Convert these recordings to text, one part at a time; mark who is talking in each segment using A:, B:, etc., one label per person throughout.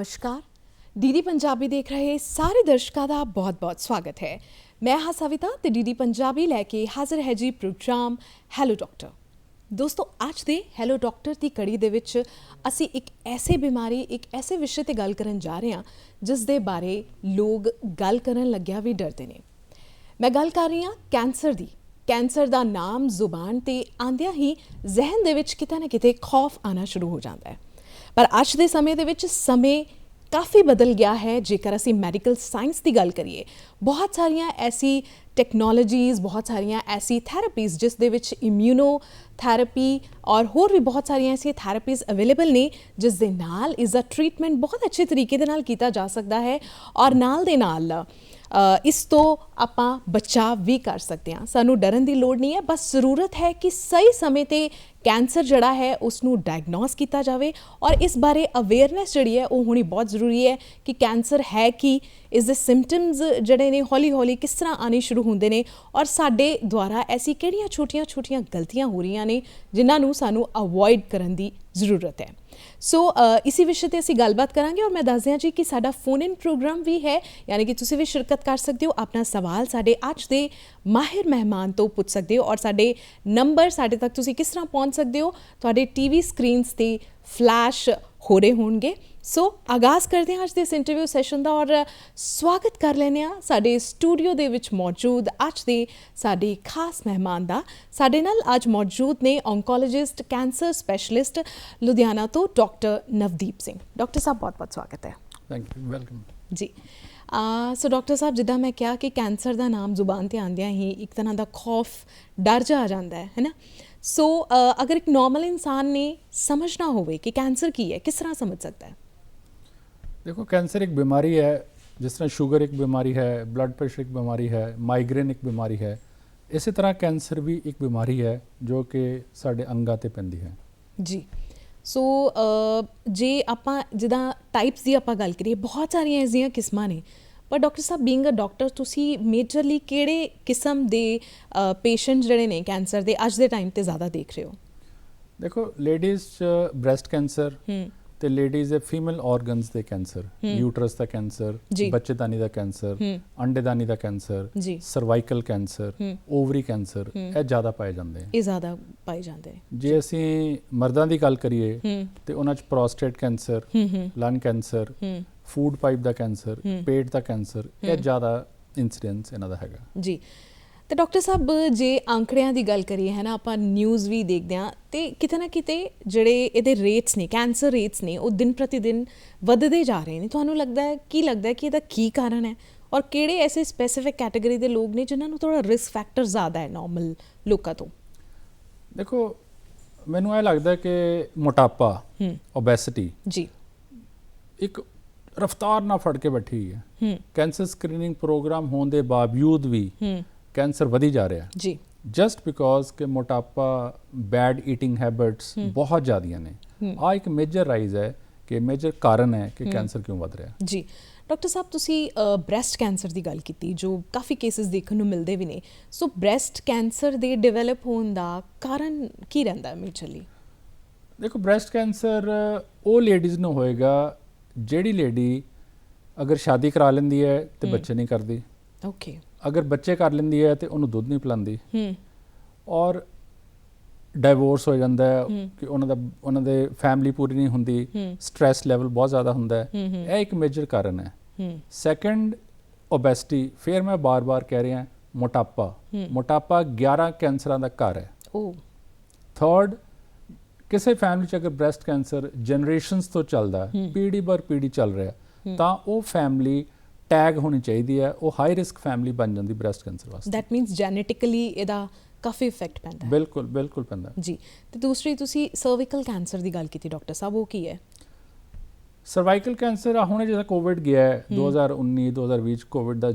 A: ਨਮਸਕਾਰ। ਡੀਡੀ ਪੰਜਾਬੀ ਦੇਖ ਰਹੇ ਸਾਰੇ ਦਰਸ਼ਕਾਂ ਦਾ ਬਹੁਤ-ਬਹੁਤ ਸਵਾਗਤ ਹੈ। ਮੈਂ ਹਾਂ ਸਵਿਤਾ ਤੇ ਡੀਡੀ ਪੰਜਾਬੀ ਲੈ ਕੇ ਹਾਜ਼ਰ ਹੈ ਜੀ ਪ੍ਰੋਗਰਾਮ ਹੈਲੋ ਡਾਕਟਰ ਦੋਸਤੋ, ਅੱਜ ਦੇ ਹੈਲੋ ਡਾਕਟਰ ਦੀ ਕੜੀ ਦੇ ਵਿੱਚ ਅਸੀਂ ਇੱਕ ਐਸੇ ਬਿਮਾਰੀ, ਇੱਕ ਐਸੇ ਵਿਸ਼ੇ ਤੇ ਗੱਲ ਕਰਨ ਜਾ ਰਹੇ ਹਾਂ, ਜਿਸ ਦੇ ਬਾਰੇ ਲੋਕ ਗੱਲ ਕਰਨ ਲੱਗਿਆ ਵੀ ਡਰਦੇ ਨੇ। ਮੈਂ ਗੱਲ ਕਰ ਰਹੀ ਹਾਂ ਕੈਂਸਰ ਦੀ। ਕੈਂਸਰ ਦਾ ਨਾਮ ਜ਼ੁਬਾਨ ਤੇ ਆਂਦਿਆਂ ਹੀ ਜ਼ਿਹਨ ਦੇ ਵਿੱਚ ਕਿਤੇ ਨਾ ਕਿਤੇ ਖੌਫ ਆਣਾ ਸ਼ੁਰੂ ਹੋ ਜਾਂਦਾ ਹੈ। ਪਰ ਅੱਜ ਦੇ ਸਮੇਂ ਦੇ ਵਿੱਚ ਸਮੇਂ ਕਾਫੀ ਬਦਲ ਗਿਆ ਹੈ, ਜੇਕਰ ਅਸੀਂ ਮੈਡੀਕਲ ਸਾਇੰਸ ਦੀ ਗੱਲ ਕਰੀਏ। ਬਹੁਤ ਸਾਰੀਆਂ ਐਸੀ ਟੈਕਨੋਲੋਜੀਜ਼ ਬਹੁਤ ਸਾਰੀਆਂ ਐਸੀ ਥੈਰੇਪੀਜ਼ ਜਿਸ ਦੇ ਵਿੱਚ ਇਮਿਊਨੋ ਥੈਰੇਪੀ ਔਰ ਹੋਰ ਵੀ ਬਹੁਤ ਸਾਰੀਆਂ ਐਸੀ ਥੈਰੇਪੀਜ਼ ਅਵੇਲੇਬਲ ਨੇ, ਜਿਸ ਦੇ ਨਾਲ ਇਸ ਦਾ ਟ੍ਰੀਟਮੈਂਟ ਬਹੁਤ ਅੱਛੇ ਤਰੀਕੇ ਦੇ ਨਾਲ ਕੀਤਾ ਜਾ ਸਕਦਾ ਹੈ ਔਰ ਨਾਲ ਦੇ ਨਾਲ ਇਸ ਤੋਂ ਆਪਾਂ ਬਚਾਅ ਵੀ ਕਰ ਸਕਦੇ ਹਾਂ। ਸਾਨੂੰ ਡਰਨ ਦੀ ਲੋੜ ਨਹੀਂ ਹੈ, ਬਸ ਜ਼ਰੂਰਤ ਹੈ ਕਿ ਸਹੀ ਸਮੇਂ ਤੇ ਕੈਂਸਰ ਜਿਹੜਾ ਹੈ ਉਸ ਨੂੰ ਡਾਇਗਨੋਸ ਕੀਤਾ ਜਾਵੇ ਔਰ ਇਸ ਬਾਰੇ ਅਵੇਅਰਨੈਸ ਜਿਹੜੀ ਹੈ, ਉਹ ਹੋਣੀ ਬਹੁਤ ਜ਼ਰੂਰੀ ਹੈ ਕਿ ਕੈਂਸਰ ਹੈ ਕੀ ਇਸ ਦੇ ਸਿੰਪਟਮਸ ਜਿਹੜੇ ਨੇ ਹੌਲੀ ਹੌਲੀ ਕਿਸ ਤਰ੍ਹਾਂ ਆਣੇ ਸ਼ੁਰੂ ਹੁੰਦੇ ਨੇ ਔਰ ਸਾਡੇ ਦੁਆਰਾ ਐਸੀ ਕਿਹੜੀਆਂ ਛੋਟੀਆਂ-ਛੋਟੀਆਂ ਗਲਤੀਆਂ ਹੋ ਰਹੀਆਂ ਨੇ, ਜਿਨ੍ਹਾਂ ਨੂੰ ਸਾਨੂੰ ਅਵੋਇਡ ਕਰਨ ਦੀ ਜ਼ਰੂਰਤ ਹੈ। ਸੋ ਅ, ਵਿਸ਼ੇ ਤੇ ਅਸੀਂ ਗੱਲਬਾਤ ਕਰਾਂਗੇ ਔਰ ਮੈਂ ਦੱਸ ਦਿਆਂ ਜੀ ਕਿ ਸਾਡਾ ਫੋਨ ਇਨ ਪ੍ਰੋਗਰਾਮ ਵੀ ਹੈ ਯਾਨੀ ਕਿ ਤੁਸੀਂ ਵੀ ਸ਼ਿਰਕਤ ਕਰ ਸਕਦੇ ਹੋ ਆਪਣਾ ਸਵਾਲ ਸਾਡੇ ਅੱਜ ਦੇ ਮਾਹਿਰ ਮਹਿਮਾਨ ਤੋਂ ਪੁੱਛ ਸਕਦੇ ਹੋ ਔਰ ਸਾਡੇ ਨੰਬਰ ਸਾਡੇ ਤੱਕ ਤੁਸੀਂ ਕਿਸ ਤਰ੍ਹਾਂ ਪਹੁੰਚ ਸਕਦੇ ਹੋ ਤੁਹਾਡੇ ਟੀਵੀ ਸਕਰੀਨਸ ਤੇ ਫਲੈਸ਼ ਹੋ ਰਹੇ ਹੋਣਗੇ। ਸੋ ਆਗਾਜ਼ ਕਰਦੇ ਹਾਂ ਅੱਜ ਦੇ ਇਸ ਇੰਟਰਵਿਊ ਸੈਸ਼ਨ ਦਾ ਔਰ ਸਵਾਗਤ ਕਰ ਲੈਂਦੇ ਹਾਂ ਸਾਡੇ ਸਟੂਡੀਓ ਦੇ ਵਿੱਚ ਮੌਜੂਦ ਅੱਜ ਦੇ ਸਾਡੇ ਖਾਸ ਮਹਿਮਾਨ ਦਾ। ਸਾਡੇ ਨਾਲ ਅੱਜ ਮੌਜੂਦ ਨੇ ਓਨਕੋਲੋਜਿਸਟ ਕੈਂਸਰ ਸਪੈਸ਼ਲਿਸਟ ਲੁਧਿਆਣਾ ਤੋਂ ਡਾਕਟਰ ਨਵਦੀਪ ਸਿੰਘ। ਡਾਕਟਰ ਸਾਹਿਬ ਬਹੁਤ ਬਹੁਤ ਸਵਾਗਤ ਹੈ।
B: ਥੈਂਕ ਯੂ ਵੈਲਕਮ
A: ਜੀ। ਆ ਸੋ ਡਾਕਟਰ ਸਾਹਿਬ ਜਿੱਦਾਂ ਮੈਂ ਕਿਹਾ ਕਿ ਕੈਂਸਰ ਦਾ ਨਾਮ ਜ਼ੁਬਾਨ ਤੇ ਆਂਦਿਆਂ ਹੀ ਇੱਕ ਤਰ੍ਹਾਂ ਦਾ ਖੌਫ ਡਰ ਜਾ ਆ ਜਾਂਦਾ ਹੈ ਹੈਨਾ ਸੋ ਅਗਰ ਇੱਕ ਨਾਰਮਲ ਇਨਸਾਨ ਨੇ ਸਮਝਣਾ ਹੋਵੇ ਕਿ ਕੈਂਸਰ ਕੀ ਹੈ ਕਿਸ ਤਰ੍ਹਾਂ ਸਮਝ ਸਕਦਾ ਹੈ
B: ਦੇਖੋ ਕੈਂਸਰ ਇੱਕ ਬਿਮਾਰੀ ਹੈ ਜਿਸ ਤਰ੍ਹਾਂ ਸ਼ੂਗਰ ਇੱਕ ਬਿਮਾਰੀ ਹੈ ਬਲੱਡ ਪ੍ਰੈਸ਼ਰ ਇੱਕ ਬਿਮਾਰੀ ਹੈ ਮਾਈਗ੍ਰੇਨ ਇੱਕ ਬਿਮਾਰੀ ਹੈ ਇਸੇ ਤਰ੍ਹਾਂ ਕੈਂਸਰ ਵੀ ਇੱਕ ਬਿਮਾਰੀ ਹੈ ਜੋ ਕਿ ਸਾਡੇ ਅੰਗਾਂ ਤੇ ਪੈਂਦੀ ਹੈ
A: ਜੀ ਸੋ ਜੇ ਆਪਾਂ ਜਿੱਦਾਂ ਟਾਈਪਸ ਦੀ ਆਪਾਂ ਗੱਲ ਕਰੀਏ ਬਹੁਤ ਸਾਰੀਆਂ ਐਸੀਆਂ ਕਿਸਮਾਂ ਨੇ ਪਰ doctor sahib being a doctor ਤੁਸੀਂ ਮੇਜਰਲੀ ਕਿਹੜੇ ਕਿਸਮ ਦੇ ਪੇਸ਼ੈਂਟ ਜਿਹੜੇ ਨੇ ਕੈਂਸਰ ਦੇ ਅੱਜ ਦੇ ਟਾਈਮ ਤੇ ਜ਼ਿਆਦਾ ਦੇਖ ਰਹੇ ਹੋ?
B: ਦੇਖੋ ਲੇਡੀਜ਼ ਚ ਬ੍ਰੈਸਟ ਕੈਂਸਰ ਤੇ ਲੇਡੀਜ਼ ਦੇ ਫੀਮੇਲ ਆਰਗਨਸ ਦੇ ਕੈਂਸਰ। ਯੂਟਰਸ ਦਾ ਕੈਂਸਰ। ਬੱਚੇਦਾਨੀ ਦਾ ਕੈਂਸਰ ਅੰਡੇਦਾਨੀ ਦਾ cancer cervical cancer ovary cancer. ਇਹ ਜ਼ਿਆਦਾ ਪਾਏ ਜਾਂਦੇ ਹਨ
A: ਇਹ ਜ਼ਿਆਦਾ ਪਾਏ ਜਾਂਦੇ ਨੇ।
B: ਜੇ ਅਸੀਂ ਮਰਦਾਂ ਦੀ ਗੱਲ ਕਰੀਏ ਤੇ ਉਹਨਾਂ ਚ prostate cancer lung cancer food pipe ਦਾ ਕੈਂਸਰ। ਪੇਟ ਦਾ ਕੈਂਸਰ ਇਹ। ਜ਼ਿਆਦਾ ਇਨਸੀਡੈਂਸ ਇਹਨਾਂ ਦਾ ਹੈਗਾ।
A: ਜੀ। ਤੇ ਡਾਕਟਰ ਸਾਹਿਬ ਜੇ ਅੰਕੜਿਆਂ ਦੀ ਗੱਲ ਕਰੀਏ ਹੈ ਨਾ ਆਪਾਂ ਨਿਊਜ਼ ਵੀ ਦੇਖਦੇ ਹਾਂ ਤੇ ਕਿਤੇ ਨਾ ਕਿਤੇ ਜਿਹੜੇ ਇਹਦੇ ਰੇਟਸ ਨੇ ਕੈਂਸਰ ਰੇਟਸ ਨੇ ਉਹ ਦਿਨ ਪ੍ਰਤੀ ਦਿਨ ਵੱਧਦੇ ਜਾ ਰਹੇ ਨੇ। ਤੁਹਾਨੂੰ ਲੱਗਦਾ ਹੈ ਕੀ ਲੱਗਦਾ ਹੈ ਕਿ ਇਹਦਾ ਕੀ ਕਾਰਨ ਹੈ? ਔਰ ਕਿਹੜੇ ਐਸੇ ਸਪੈਸੀਫਿਕ ਕੈਟਾਗਰੀ ਦੇ ਲੋਕ ਨੇ ਜਿਨ੍ਹਾਂ ਨੂੰ ਥੋੜਾ ਰਿਸਕ ਫੈਕਟਰ ਜ਼ਿਆਦਾ ਹੈ ਨਾਰਮਲ ਲੋਕਾਂ ਤੋਂ?
B: ਦੇਖੋ ਮੈਨੂੰ ਇਹ ਲੱਗਦਾ ਕਿ ਮੋਟਾਪਾ ਓਬੈਸਿਟੀ
A: ਜੀ।
B: ਇੱਕ ਰਫਤਾਰ ਨਾਲ ਫੜ ਕੇ ਬੈਠੀ ਹੈ।
A: ਹੂੰ।
B: ਕੈਂਸਰ ਸਕਰੀਨਿੰਗ ਪ੍ਰੋਗਰਾਮ ਹੋਣ ਦੇ ਬਾਵਜੂਦ ਵੀ
A: ਹੂੰ।
B: ਕੈਂਸਰ ਵਧੀ ਜਾ ਰਿਹਾ
A: ਜੀ।
B: ਜਸਟ ਬਿਕੋਜ਼ ਕਿ ਮੋਟਾਪਾ ਬੈਡ ਈਟਿੰਗ ਹੈਬਿਟਸ। ਬਹੁਤ ਜ਼ਿਆਦੀਆਂ ਨੇ। ਆ ਇੱਕ ਮੇਜਰ ਰਾਈਜ਼ ਹੈ ਕਿ ਮੇਜਰ ਕਾਰਨ ਹੈ ਕਿ ਕੈਂਸਰ ਕਿਉਂ ਵਧ ਰਿਹਾ
A: ਜੀ। ਡਾਕਟਰ ਸਾਹਿਬ ਤੁਸੀਂ ਬ੍ਰੈਸਟ ਕੈਂਸਰ ਦੀ ਗੱਲ ਕੀਤੀ ਜੋ ਕਾਫੀ ਕੇਸਿਸ ਦੇਖਣ ਨੂੰ ਮਿਲਦੇ ਵੀ ਨੇ। ਸੋ ਬ੍ਰੈਸਟ ਕੈਂਸਰ ਦੇ ਡਿਵੈਲਪ ਹੋਣ ਦਾ ਕਾਰਨ ਕੀ ਰਹਿੰਦਾ ਹੈ ਮੇਜਰਲੀ
B: ਦੇਖੋ ਬ੍ਰੈਸਟ ਕੈਂਸਰ ਉਹ ਲੇਡੀਜ਼ ਨੂੰ ਹੋਏਗਾ ਜਿਹੜੀ ਲੇਡੀ ਅਗਰ ਸ਼ਾਦੀ ਕਰਾ ਲੈਂਦੀ ਹੈ ਤੇ। ਬੱਚੇ ਨਹੀਂ ਕਰਦੀ।
A: ਓਕੇ
B: ਅਗਰ ਬੱਚੇ ਕਰ ਲੈਂਦੀ ਹੈ ਤੇ ਉਹਨੂੰ ਦੁੱਧ ਨਹੀਂ ਪਿਲਾਉਂਦੀ।
A: ਹੂੰ।
B: ਔਰ ਡਾਈਵੋਰਸ ਹੋ ਜਾਂਦਾ ਹੈ। ਕਿ ਉਹਨਾਂ ਦਾ ਉਹਨਾਂ ਦੇ ਫੈਮਿਲੀ ਪੂਰੀ ਨਹੀਂ ਹੁੰਦੀ। ਸਟ੍ਰੈਸ ਲੈਵਲ ਬਹੁਤ ਜ਼ਿਆਦਾ ਹੁੰਦਾ ਹੈ। ਇਹ ਇੱਕ ਮੇਜਰ ਕਾਰਨ ਹੈ।
A: ਹੂੰ।
B: ਸੈਕੰਡ ਓਬੈਸਿਟੀ ਫਿਰ ਮੈਂ ਬਾਰ-ਬਾਰ ਕਹਿ ਰਿਹਾ ਮੋਟਾਪਾ। ਮੋਟਾਪਾ 11 ਕੈਂਸਰਾਂ ਦਾ ਘਰ ਹੈ।
A: ਓ।
B: ਥਰਡ ਕਿਸੇ ਫੈਮਿਲੀ ਚ ਅਗਰ ਬ੍ਰੈਸਟ ਕੈਂਸਰ ਜਨਰੇਸ਼ਨਸ ਤੋਂ ਚੱਲਦਾ। ਪੀੜ੍ਹੀ ਦਰ ਪੀੜ੍ਹੀ ਚੱਲ ਰਿਹਾ। ਤਾਂ ਉਹ ਫੈਮਿਲੀ ਟੈਗ ਹੋਣੀ ਚਾਹੀਦੀ ਹੈ ਉਹ ਹਾਈ ਰਿਸਕ ਫੈਮਿਲੀ ਬਣ ਜਾਂਦੀ ਬ੍ਰੈਸਟ ਕੈਂਸਰ ਵਾਸਤੇ
A: ਦੈਟ ਮੀਨਸ ਜੈਨੇਟਿਕਲੀ ਇਹਦਾ ਕਾਫੀ ਇਫੈਕਟ ਪੈਂਦਾ ਹੈ
B: ਬਿਲਕੁਲ ਬਿਲਕੁਲ ਪੈਂਦਾ
A: ਜੀ ਤੇ ਦੂਸਰੀ ਤੁਸੀਂ ਸਰਵਿਕਲ ਕੈਂਸਰ ਦੀ ਗੱਲ ਕੀਤੀ ਡਾਕਟਰ ਸਾਹਿਬ ਉਹ ਕੀ ਹੈ
B: ਸਰਵਾਈਕਲ ਕੈਂਸਰ ਆ ਹੁਣੇ ਜਿਹੜਾ ਕੋਵਿਡ ਗਿਆ ਹੈ
A: ਹੂੰ।
B: 2019 2020 ਚ ਕੋਵਿਡ ਦਾ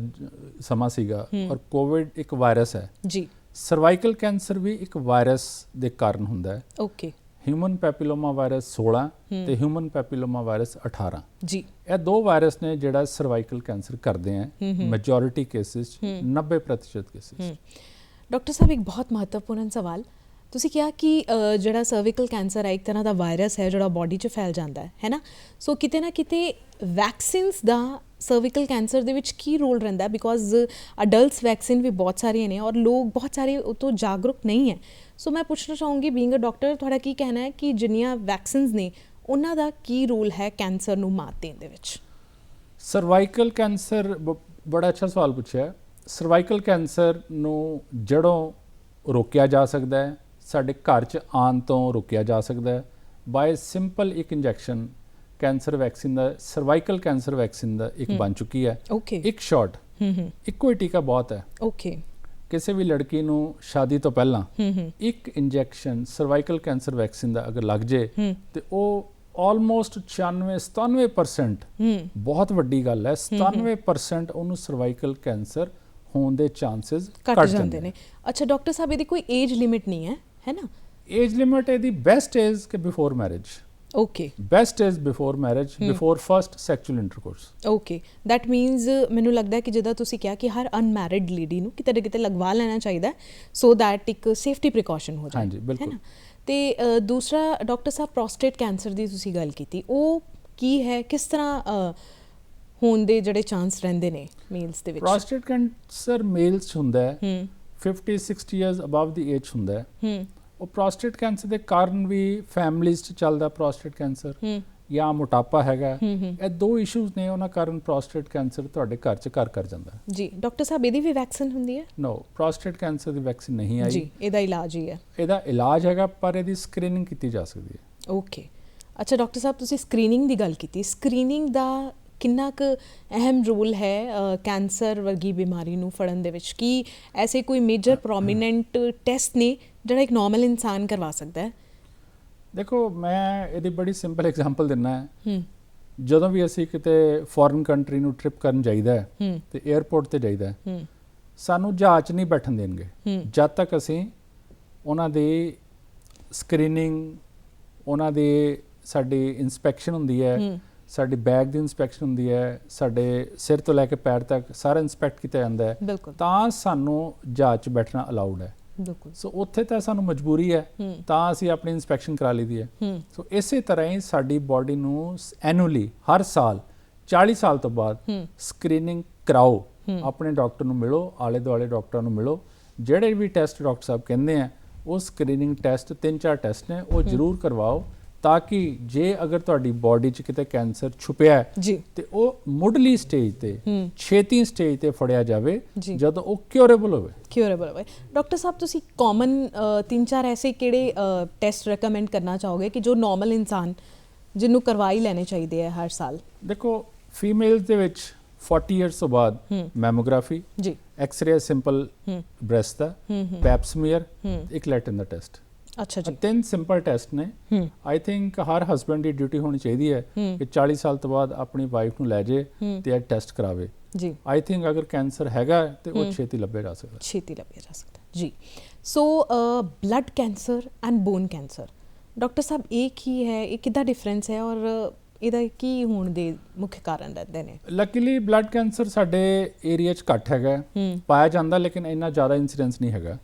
B: ਸਮਾਂ ਸੀਗਾ। ਔਰ ਕੋਵਿਡ ਇੱਕ ਵਾਇਰਸ ਹੈ
A: ਜੀ
B: ਸਰਵਾਈਕਲ ਕੈਂਸਰ ਵੀ ਇੱਕ ਵਾਇਰਸ ਦੇ ਕਾਰਨ ਹੁੰਦਾ ਹੈ
A: ਓਕੇ
B: ਹਿਊਮਨ ਪੈਪਿਲੋਮਾ ਵਾਇਰਸ 16
A: ਹੂੰ।
B: ਤੇ ਹਿਊਮਨ ਪੈਪਿਲੋਮਾ ਵਾਇਰਸ 18
A: ਜੀ
B: ਇਹ ਦੋ ਵਾਇਰਸ ਨੇ ਜਿਹੜਾ ਸਰਵਾਈਕਲ ਕੈਂਸਰ ਕਰਦੇ
A: ਹੂੰ।
B: ਮੈਜੋਰਿਟੀ ਕੇਸਿਸ
A: ਹੂੰ।
B: 90% ਕੇਸਿਸ
A: ਡਾਕਟਰ ਸਾਹਿਬ ਇੱਕ ਬਹੁਤ ਮਹੱਤਵਪੂਰਨ ਸਵਾਲ ਤੁਸੀਂ ਕਿਹਾ ਕਿ ਜਿਹੜਾ ਸਰਵਿਕਲ ਕੈਂਸਰ ਹੈ ਇੱਕ ਤਰ੍ਹਾਂ ਦਾ ਵਾਇਰਸ ਹੈ ਜਿਹੜਾ ਬਾਡੀ 'ਚ ਫੈਲ ਜਾਂਦਾ ਹੈ ਹੈ ਨਾ ਸੋ ਕਿਤੇ ਨਾ ਕਿਤੇ ਵੈਕਸੀਨਸ ਦਾ ਸਰਵਿਕਲ ਕੈਂਸਰ ਦੇ ਵਿੱਚ ਕੀ ਰੋਲ ਰਹਿੰਦਾ ਬਿਕੋਜ਼ ਅਡਲਟਸ ਵੈਕਸੀਨ ਵੀ ਬਹੁਤ ਸਾਰੀਆਂ ਨੇ ਔਰ ਲੋਕ ਬਹੁਤ ਸਾਰੇ ਉਹ ਤੋਂ ਜਾਗਰੂਕ ਨਹੀਂ ਹੈ। ਸੋ ਮੈਂ ਪੁੱਛਣਾ ਚਾਹੂੰਗੀ ਬੀਇੰਗ ਅ ਡਾਕਟਰ ਤੁਹਾਡਾ ਕੀ ਕਹਿਣਾ ਹੈ ਕਿ ਜਿੰਨੀਆਂ ਵੈਕਸੀਨਸ ਨੇ, ਉਹਨਾਂ ਦਾ ਕੀ ਰੋਲ ਹੈ ਕੈਂਸਰ ਨੂੰ ਮਾਤ ਦੇਣ ਦੇ ਵਿੱਚ?
B: ਸਰਵਾਈਕਲ ਕੈਂਸਰ ਬ- ਬੜਾ ਅੱਛਾ ਸਵਾਲ ਪੁੱਛਿਆ। ਸਰਵਾਈਕਲ ਕੈਂਸਰ ਨੂੰ ਜੜੋਂ ਰੋਕਿਆ ਜਾ ਸਕਦਾ ਹੈ, ਸਾਡੇ ਘਰ 'ਚ ਆਉਣ ਤੋਂ ਰੋਕਿਆ ਜਾ ਸਕਦਾ ਹੈ। ਬਾਏ ਸਿੰਪਲ ਇੱਕ ਇੰਜੈਕਸ਼ਨ ਕੈਂਸਰ ਵੈਕਸੀਨ ਦਾ ਸਰਵਾਈਕਲ ਕੈਂਸਰ ਵੈਕਸੀਨ ਦਾ ਇੱਕ ਬਣ ਚੁੱਕੀ ਹੈ।
A: ਓਕੇ।
B: ਇੱਕ ਸ਼ਾਟ
A: ਹੂੰ ਹੂੰ।
B: ਇੱਕੋ ਹੀ ਟੀਕਾ ਬਹੁਤ ਹੈ।
A: ਓਕੇ।
B: ਕਿਸੇ ਵੀ ਲੜਕੀ ਨੂੰ ਸ਼ਾਦੀ ਤੋਂ ਪਹਿਲਾਂ ਇੱਕ ਇੰਜੈਕਸ਼ਨ ਸਰਵਾਈਕਲ ਕੈਂਸਰ ਵੈਕਸੀਨ ਦਾ ਅਗਰ ਲੱਗ ਜੇ ਤੇ ਉਹ ਆਲਮੋਸਟ 96 97%
A: ਹੂੰ।
B: ਬਹੁਤ ਵੱਡੀ ਗੱਲ ਹੈ। 97% ਉਹਨੂੰ ਸਰਵਾਈਕਲ ਕੈਂਸਰ ਹੋਣ ਦੇ ਚਾਂਸਸ
A: ਘਟ ਜਾਂਦੇ ਨੇ। ਅੱਛਾ ਡਾਕਟਰ ਸਾਹਿਬ ਇਹਦੀ ਕੋਈ ਏਜ ਲਿਮਿਟ ਨਹੀਂ ਹੈ ਹੈ ਨਾ?
B: ਏਜ ਲਿਮਿਟ ਇਹਦੀ ਬੈਸਟ ਏਜ ਕਿ before marriage
A: okay
B: best age before marriage before first sexual intercourse
A: okay that means ਮੈਨੂੰ ਲੱਗਦਾ ਹੈ ਕਿ ਜਿੱਦਾਂ ਤੁਸੀਂ ਕਿਹਾ ਕਿ ਹਰ ਅਨਮੈਰਿਡ ਲੇਡੀ ਨੂੰ ਕਿਤੇ ਕਿਤੇ ਲਗਵਾ ਲੈਣਾ ਚਾਹੀਦਾ ਸੋ ਦੈਟ ਇੱਕ ਸੇਫਟੀ ਪ੍ਰੀਕਾਸ਼ਨ ਹੋ ਜਾਏ
B: ਹਾਂਜੀ, ਬਿਲਕੁਲ।
A: ਤੇ ਦੂਸਰਾ ਡਾਕਟਰ ਸਾਹਿਬ ਪ੍ਰੋਸਟੇਟ ਕੈਂਸਰ ਦੀ ਤੁਸੀਂ ਗੱਲ ਕੀਤੀ ਉਹ ਕੀ ਹੈ ਕਿਸ ਤਰ੍ਹਾਂ ਹੋਣ ਦੇ ਜਿਹੜੇ ਚਾਂਸ ਰਹਿੰਦੇ ਨੇ ਮੇਲਸ ਦੇ ਵਿੱਚ?
B: ਪ੍ਰੋਸਟੇਟ ਕੈਂਸਰ ਮੇਲਸ ਹੁੰਦਾ ਹੈ
A: ਹੂੰ।
B: 50 60 ਇਅਰਸ ਅਬਵ ਦੀ ਏਜ ਹੁੰਦਾ ਹੂੰ। ਉਹ ਪ੍ਰੋਸਟੇਟ ਕੈਂਸਰ ਦੇ ਕਾਰਨ ਵੀ ਫੈਮਲੀਜ਼ 'ਚ ਚੱਲਦਾ ਪ੍ਰੋਸਟੇਟ ਕੈਂਸਰ ਜਾਂ ਮੋਟਾਪਾ ਹੈਗਾ। ਇਹ ਦੋ ਇਸ਼ੂਜ਼ ਨੇ ਉਹਨਾਂ ਕਾਰਨ ਪ੍ਰੋਸਟੇਟ ਕੈਂਸਰ ਤੁਹਾਡੇ ਘਰ 'ਚ ਘਰ ਕਰ ਜਾਂਦਾ।
A: ਜੀ ਡਾਕਟਰ ਸਾਹਿਬ ਇਹਦੀ ਵੀ ਵੈਕਸੀਨ ਹੁੰਦੀ ਹੈ?
B: ਨੋ ਪ੍ਰੋਸਟੇਟ ਕੈਂਸਰ ਦੀ ਵੈਕਸੀਨ ਨਹੀਂ ਆਈ।
A: ਜੀ ਇਹਦਾ ਇਲਾਜ ਹੀ ਹੈ।
B: ਇਹਦਾ ਇਲਾਜ ਹੈਗਾ ਪਰ ਇਹਦੀ ਸਕਰੀਨਿੰਗ ਕੀਤੀ ਜਾ ਸਕਦੀ ਹੈ।
A: ਓਕੇ ਅੱਛਾ ਡਾਕਟਰ ਸਾਹਿਬ ਤੁਸੀਂ ਸਕਰੀਨਿੰਗ ਦੀ ਗੱਲ ਕੀਤੀ। ਸਕਰੀਨਿੰਗ ਦਾ ਕਿੰਨਾ ਕੁ ਅਹਿਮ ਰੋਲ ਹੈ ਕੈਂਸਰ ਵਰਗੀ ਬਿਮਾਰੀ ਨੂੰ ਫੜਨ ਦੇ ਵਿੱਚ? ਕੀ ਐਸੇ ਕੋਈ ਮੇਜਰ ਪ੍ਰੋਮਿਨੈਂਟ ਟੈਸਟ ਨੇ ਜਿਹੜਾ ਇੱਕ ਨਾਰਮਲ ਇਨਸਾਨ ਕਰਵਾ ਸਕਦਾ ਹੈ?
B: ਦੇਖੋ ਮੈਂ ਇਹਦੀ ਬੜੀ ਸਿੰਪਲ ਐਗਜ਼ਾਮਪਲ ਦਿੰਨਾ ਹੈ। ਜਦੋਂ ਵੀ ਅਸੀਂ ਕਿਤੇ ਫੋਰਨ ਕੰਟਰੀ ਨੂੰ ਟ੍ਰਿਪ ਕਰਨ ਜਾਈਦਾ ਹੈ ਤੇ 에ਅਰਪੋਰਟ ਤੇ ਜਾਈਦਾ ਹੈ, ਸਾਨੂੰ ਜਹਾਜ਼ 'ਚ ਨਹੀਂ ਬੈਠਣ ਦੇਣਗੇ। ਜਦ ਤੱਕ ਅਸੀਂ ਉਹਨਾਂ ਦੀ ਸਕਰੀਨਿੰਗ ਉਹਨਾਂ ਦੀ ਸਾਡੀ ਇਨਸਪੈਕਸ਼ਨ ਹੁੰਦੀ ਹੂੰ। ਸਾਡੀ ਬੈਗ ਦੀ ਇਨਸਪੈਕਸ਼ਨ ਹੁੰਦੀ ਹੈ ਸਾਡੇ ਸਿਰ ਤੋਂ ਲੈ ਕੇ ਪੈਰ ਤੱਕ ਸਾਰਾ ਇਨਸਪੈਕਟ ਕੀਤਾ ਜਾਂਦਾ ਹੈ। ਤਾਂ ਸਾਨੂੰ ਜਹਾਜ਼ 'ਚ ਬੈਠਣਾ ਅਲਾਉਡ ਹੈ।
A: ਬਿਲਕੁਲ।
B: ਸੋ ਉੱਥੇ ਤਾਂ ਸਾਨੂੰ ਮਜਬੂਰੀ ਹੈ ਤਾਂ ਅਸੀਂ ਆਪਣੀ ਇਨਸਪੈਕਸ਼ਨ ਕਰਾ ਲਈਦੀ ਹੈ। ਸੋ ਇਸੇ ਤਰ੍ਹਾਂ ਹੀ ਸਾਡੀ ਬਾਡੀ ਨੂੰ ਐਨੂਅਲੀ ਹਰ ਸਾਲ 40 ਸਾਲ ਤੋਂ ਬਾਅਦ ਸਕਰੀਨਿੰਗ ਕਰਾਓ। ਆਪਣੇ ਡਾਕਟਰ ਨੂੰ ਮਿਲੋ ਆਲੇ ਦੁਆਲੇ ਡਾਕਟਰਾਂ ਨੂੰ ਮਿਲੋ। ਜਿਹੜੇ ਵੀ ਟੈਸਟ ਡਾਕਟਰ ਸਾਹਿਬ ਕਹਿੰਦੇ ਆ ਉਹ ਸਕਰੀਨਿੰਗ ਟੈਸਟ ਤਿੰਨ ਚਾਰ ਟੈਸਟ ਨੇ ਉਹ ਜ਼ਰੂਰ ਕਰਵਾਓ। ਤਾਂ ਕਿ ਜੇ ਅਗਰ ਤੁਹਾਡੀ ਬਾਡੀ 'ਚ ਕਿਤੇ ਕੈਂਸਰ ਛੁਪਿਆ ਹੈ ਤੇ ਉਹ ਮੁੱਢਲੀ ਸਟੇਜ ਤੇ ਛੇਤੀ ਸਟੇਜ ਤੇ ਫੜਿਆ ਜਾਵੇ। ਜਦੋਂ ਉਹ ਕਿਉਰੇਬਲ ਹੋਵੇ।
A: ਕਿਉਰੇਬਲ ਹੋਵੇ। ਡਾਕਟਰ ਸਾਹਿਬ ਤੁਸੀਂ ਕਾਮਨ ਤਿੰਨ ਚਾਰ ਐਸੇ ਕਿਹੜੇ ਟੈਸਟ ਰეკਮੈਂਡ ਕਰਨਾ ਚਾਹੋਗੇ ਕਿ ਜੋ ਨਾਰਮਲ ਇਨਸਾਨ ਜਿਹਨੂੰ ਕਰਵਾਈ ਲੈਣੇ ਚਾਹੀਦੇ ਹੈ ਹਰ ਸਾਲ?
B: ਦੇਖੋ ਫੀਮੇਲਸ ਦੇ ਵਿੱਚ 40 ਇਅਰਸ ਤੋਂ ਬਾਅਦ ਮੈਮੋਗ੍ਰਾਫੀ
A: ਜੀ।
B: ਐਕਸ-ਰੇ ਸਿੰਪਲ ਬ੍ਰੈਸਟ ਦਾ ਪੈਪਸਮੀਅਰ
A: ਹੂੰ।
B: ਇੱਕ ਲੈਟਨ ਦਾ ਟੈਸਟ
A: ਅੱਛਾ ਜੀ।
B: ਤਿੰਨ ਸਿੰਪਲ ਟੈਸਟ ਨੇ।
A: ਹੂੰ।
B: ਆਈ ਥਿੰਕ ਹਰ ਹਸਬੰਡ ਦੀ ਡਿਊਟੀ ਹੋਣੀ ਚਾਹੀਦੀ ਹੈ
A: ਹੂੰ।
B: ਕਿ 40 ਸਾਲ ਤੋਂ ਬਾਅਦ ਆਪਣੀ ਵਾਈਫ ਨੂੰ ਲੈ ਜੇ
A: ਹੂੰ।
B: ਤੇ ਇਹ ਟੈਸਟ ਕਰਾਵੇ।
A: ਜੀ।
B: ਆਈ ਥਿੰਕ ਅਗਰ ਕੈਂਸਰ ਹੈਗਾ ਹੈ ਤੇ ਉਹ
A: ਹੂੰ।
B: ਛੇਤੀ ਲੱਭਿਆ ਜਾ ਸਕਦਾ।
A: ਛੇਤੀ ਲੱਭਿਆ ਜਾ ਸਕਦਾ। ਜੀ। So blood cancer and bone cancer doctor sahib ਇਹ ਕੀ ਹੈ? ਇਹ ਕਿੱਦਾਂ ਡਿਫਰੈਂਸ ਹੈ? ਔਰ ਇਹਦਾ ਕੀ ਹੋਣ ਦੇ ਮੁੱਖ ਕਾਰਨ ਰਹਿੰਦੇ ਨੇ?
B: ਲੱਕੀਲੀ ਬਲੱਡ ਕੈਂਸਰ ਸਾਡੇ ਏਰੀਆ 'ਚ ਘੱਟ ਹੈਗਾ ਪਾਇਆ ਜਾਂਦਾ ਲੇਕਿਨ ਇੰਨਾ ਜ਼ਿਆਦਾ ਇਨਸੀਡੈਂਸ ਨਹੀਂ ਹੈਗਾ।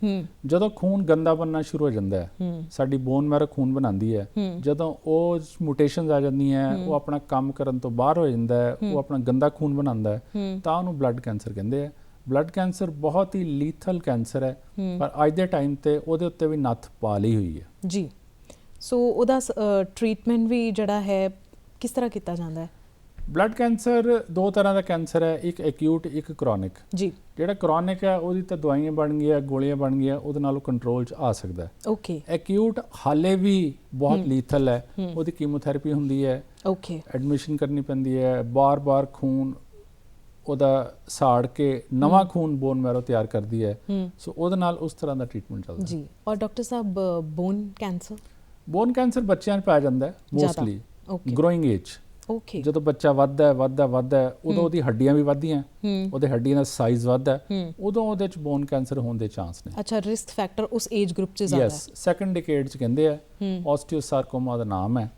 B: ਜਦੋਂ ਖੂਨ ਗੰਦਾ ਬਣਨਾ ਸ਼ੁਰੂ ਹੋ ਜਾਂਦਾ ਹੈ ਸਾਡੀ ਬੋਨ ਮੈਰੋ ਖੂਨ ਬਣਾਉਂਦੀ ਹੈ। ਜਦੋਂ ਉਹ ਮੂਟੇਸ਼ਨਸ ਆ ਜਾਂਦੀਆਂ ਉਹ ਆਪਣਾ ਕੰਮ ਕਰਨ ਤੋਂ ਬਾਹਰ ਹੋ ਜਾਂਦਾ ਹੈ ਉਹ ਆਪਣਾ ਗੰਦਾ ਖੂਨ ਬਣਾਉਂਦਾ ਹੈ ਤਾਂ ਉਹਨੂੰ ਬਲੱਡ ਕੈਂਸਰ ਕਹਿੰਦੇ ਆ ਬਲੱਡ ਕੈਂਸਰ ਬਹੁਤ ਹੀ ਲੀਥਲ ਕੈਂਸਰ ਹੂੰ ਪਰ ਅੱਜ ਦੇ ਟਾਈਮ ਤੇ ਉਹਦੇ ਉੱਤੇ ਵੀ ਨੱਥ ਪਾ ਲਈ ਹੋਈ ਹੈ।
A: ਜੀ। ਸੋ ਉਹਦਾ ਟ੍ਰੀਟਮੈਂਟ ਵੀ ਜਿਹੜਾ ਹੈ ਕਿਸ ਤਰ੍ਹਾਂ ਕੀਤਾ ਜਾਂਦਾ ਹੈ?
B: ਬਲੱਡ ਕੈਂਸਰ ਦੋ ਤਰ੍ਹਾਂ ਦਾ ਕੈਂਸਰ ਹੈ ਇੱਕ ਐਕਿਊਟ ਇੱਕ ਕ੍ਰੋਨਿਕ
A: ਜੀ।
B: ਜਿਹੜਾ ਕ੍ਰੋਨਿਕ ਹੈ ਉਹਦੀ ਤਾਂ ਦਵਾਈਆਂ ਬਣ ਗਈਆਂ ਗੋਲੀਆਂ ਬਣ ਗਈਆਂ ਉਹਦੇ ਨਾਲੋਂ ਕੰਟਰੋਲ 'ਚ ਆ ਸਕਦਾ ਹੈ।
A: ਓਕੇ
B: ਐਕਿਊਟ ਹਾਲੇ ਵੀ ਬਹੁਤ। ਲੀਥਲ ਹੈ ਉਹਦੀ ਕੀਮੋਥੈਰੇਪੀ ਹੁੰਦੀ ਹੈ।
A: ਓਕੇ
B: ਐਡਮਿਸ਼ਨ ਕਰਨੀ ਪੈਂਦੀ ਹੈ ਬਾਰ-ਬਾਰ ਖੂਨ ਉਹਦਾ ਸਾੜ ਕੇ ਨਵਾਂ ਖੂਨ ਬੋਨ ਮੈਰੋ ਤਿਆਰ ਕਰਦੀ ਹੈ। ਸੋ ਉਹਦੇ ਨਾਲ ਉਸ ਤਰ੍ਹਾਂ ਦਾ ਟ੍ਰੀਟਮੈਂਟ ਚੱਲਦਾ
A: ਜੀ। ਔਰ doctor sahib bone cancer
B: bone cancer ਬੱਚਿਆਂ 'ਚ ਪਾਇਆ ਜਾਂਦਾ ਹੈ। Mostly
A: okay
B: growing age
A: okay
B: ਜਦੋਂ ਬੱਚਾ ਵੱਧਦਾ ਹੈ ਵੱਧਦਾ ਵੱਧਦਾ ਹੈ, ਉਦੋਂ
A: ਹੂੰ।
B: ਉਹਦੀ ਹੱਡੀਆਂ ਵੀ ਵੱਧਦੀਆਂ
A: ਹੂੰ।
B: ਉਹਦੇ ਹੱਡੀਆਂ ਦਾ ਸਾਈਜ਼ ਵੱਧਦਾ ਹੈ,
A: ਹੂੰ।
B: ਉਦੋਂ ਉਹਦੇ 'ਚ ਬੋਨ ਕੈਂਸਰ ਹੋਣ ਦੇ ਚਾਂਸ ਨੇ।
A: ਅੱਛਾ ਰਿਸਕ ਫੈਕਟਰ ਉਸ ਏਜ ਗਰੁੱਪ 'ਚ ਜ਼ਿਆਦਾ
B: ਯੈਸ ਸੈਕੰਡ ਡਿਕੇਡ 'ਚ ਕਹਿੰਦੇ ਆ
A: ਹੂੰ।
B: ਆਸਟੀਓਸਾਰਕੋਮਾ ਦਾ ਨਾਮ ਹੈ।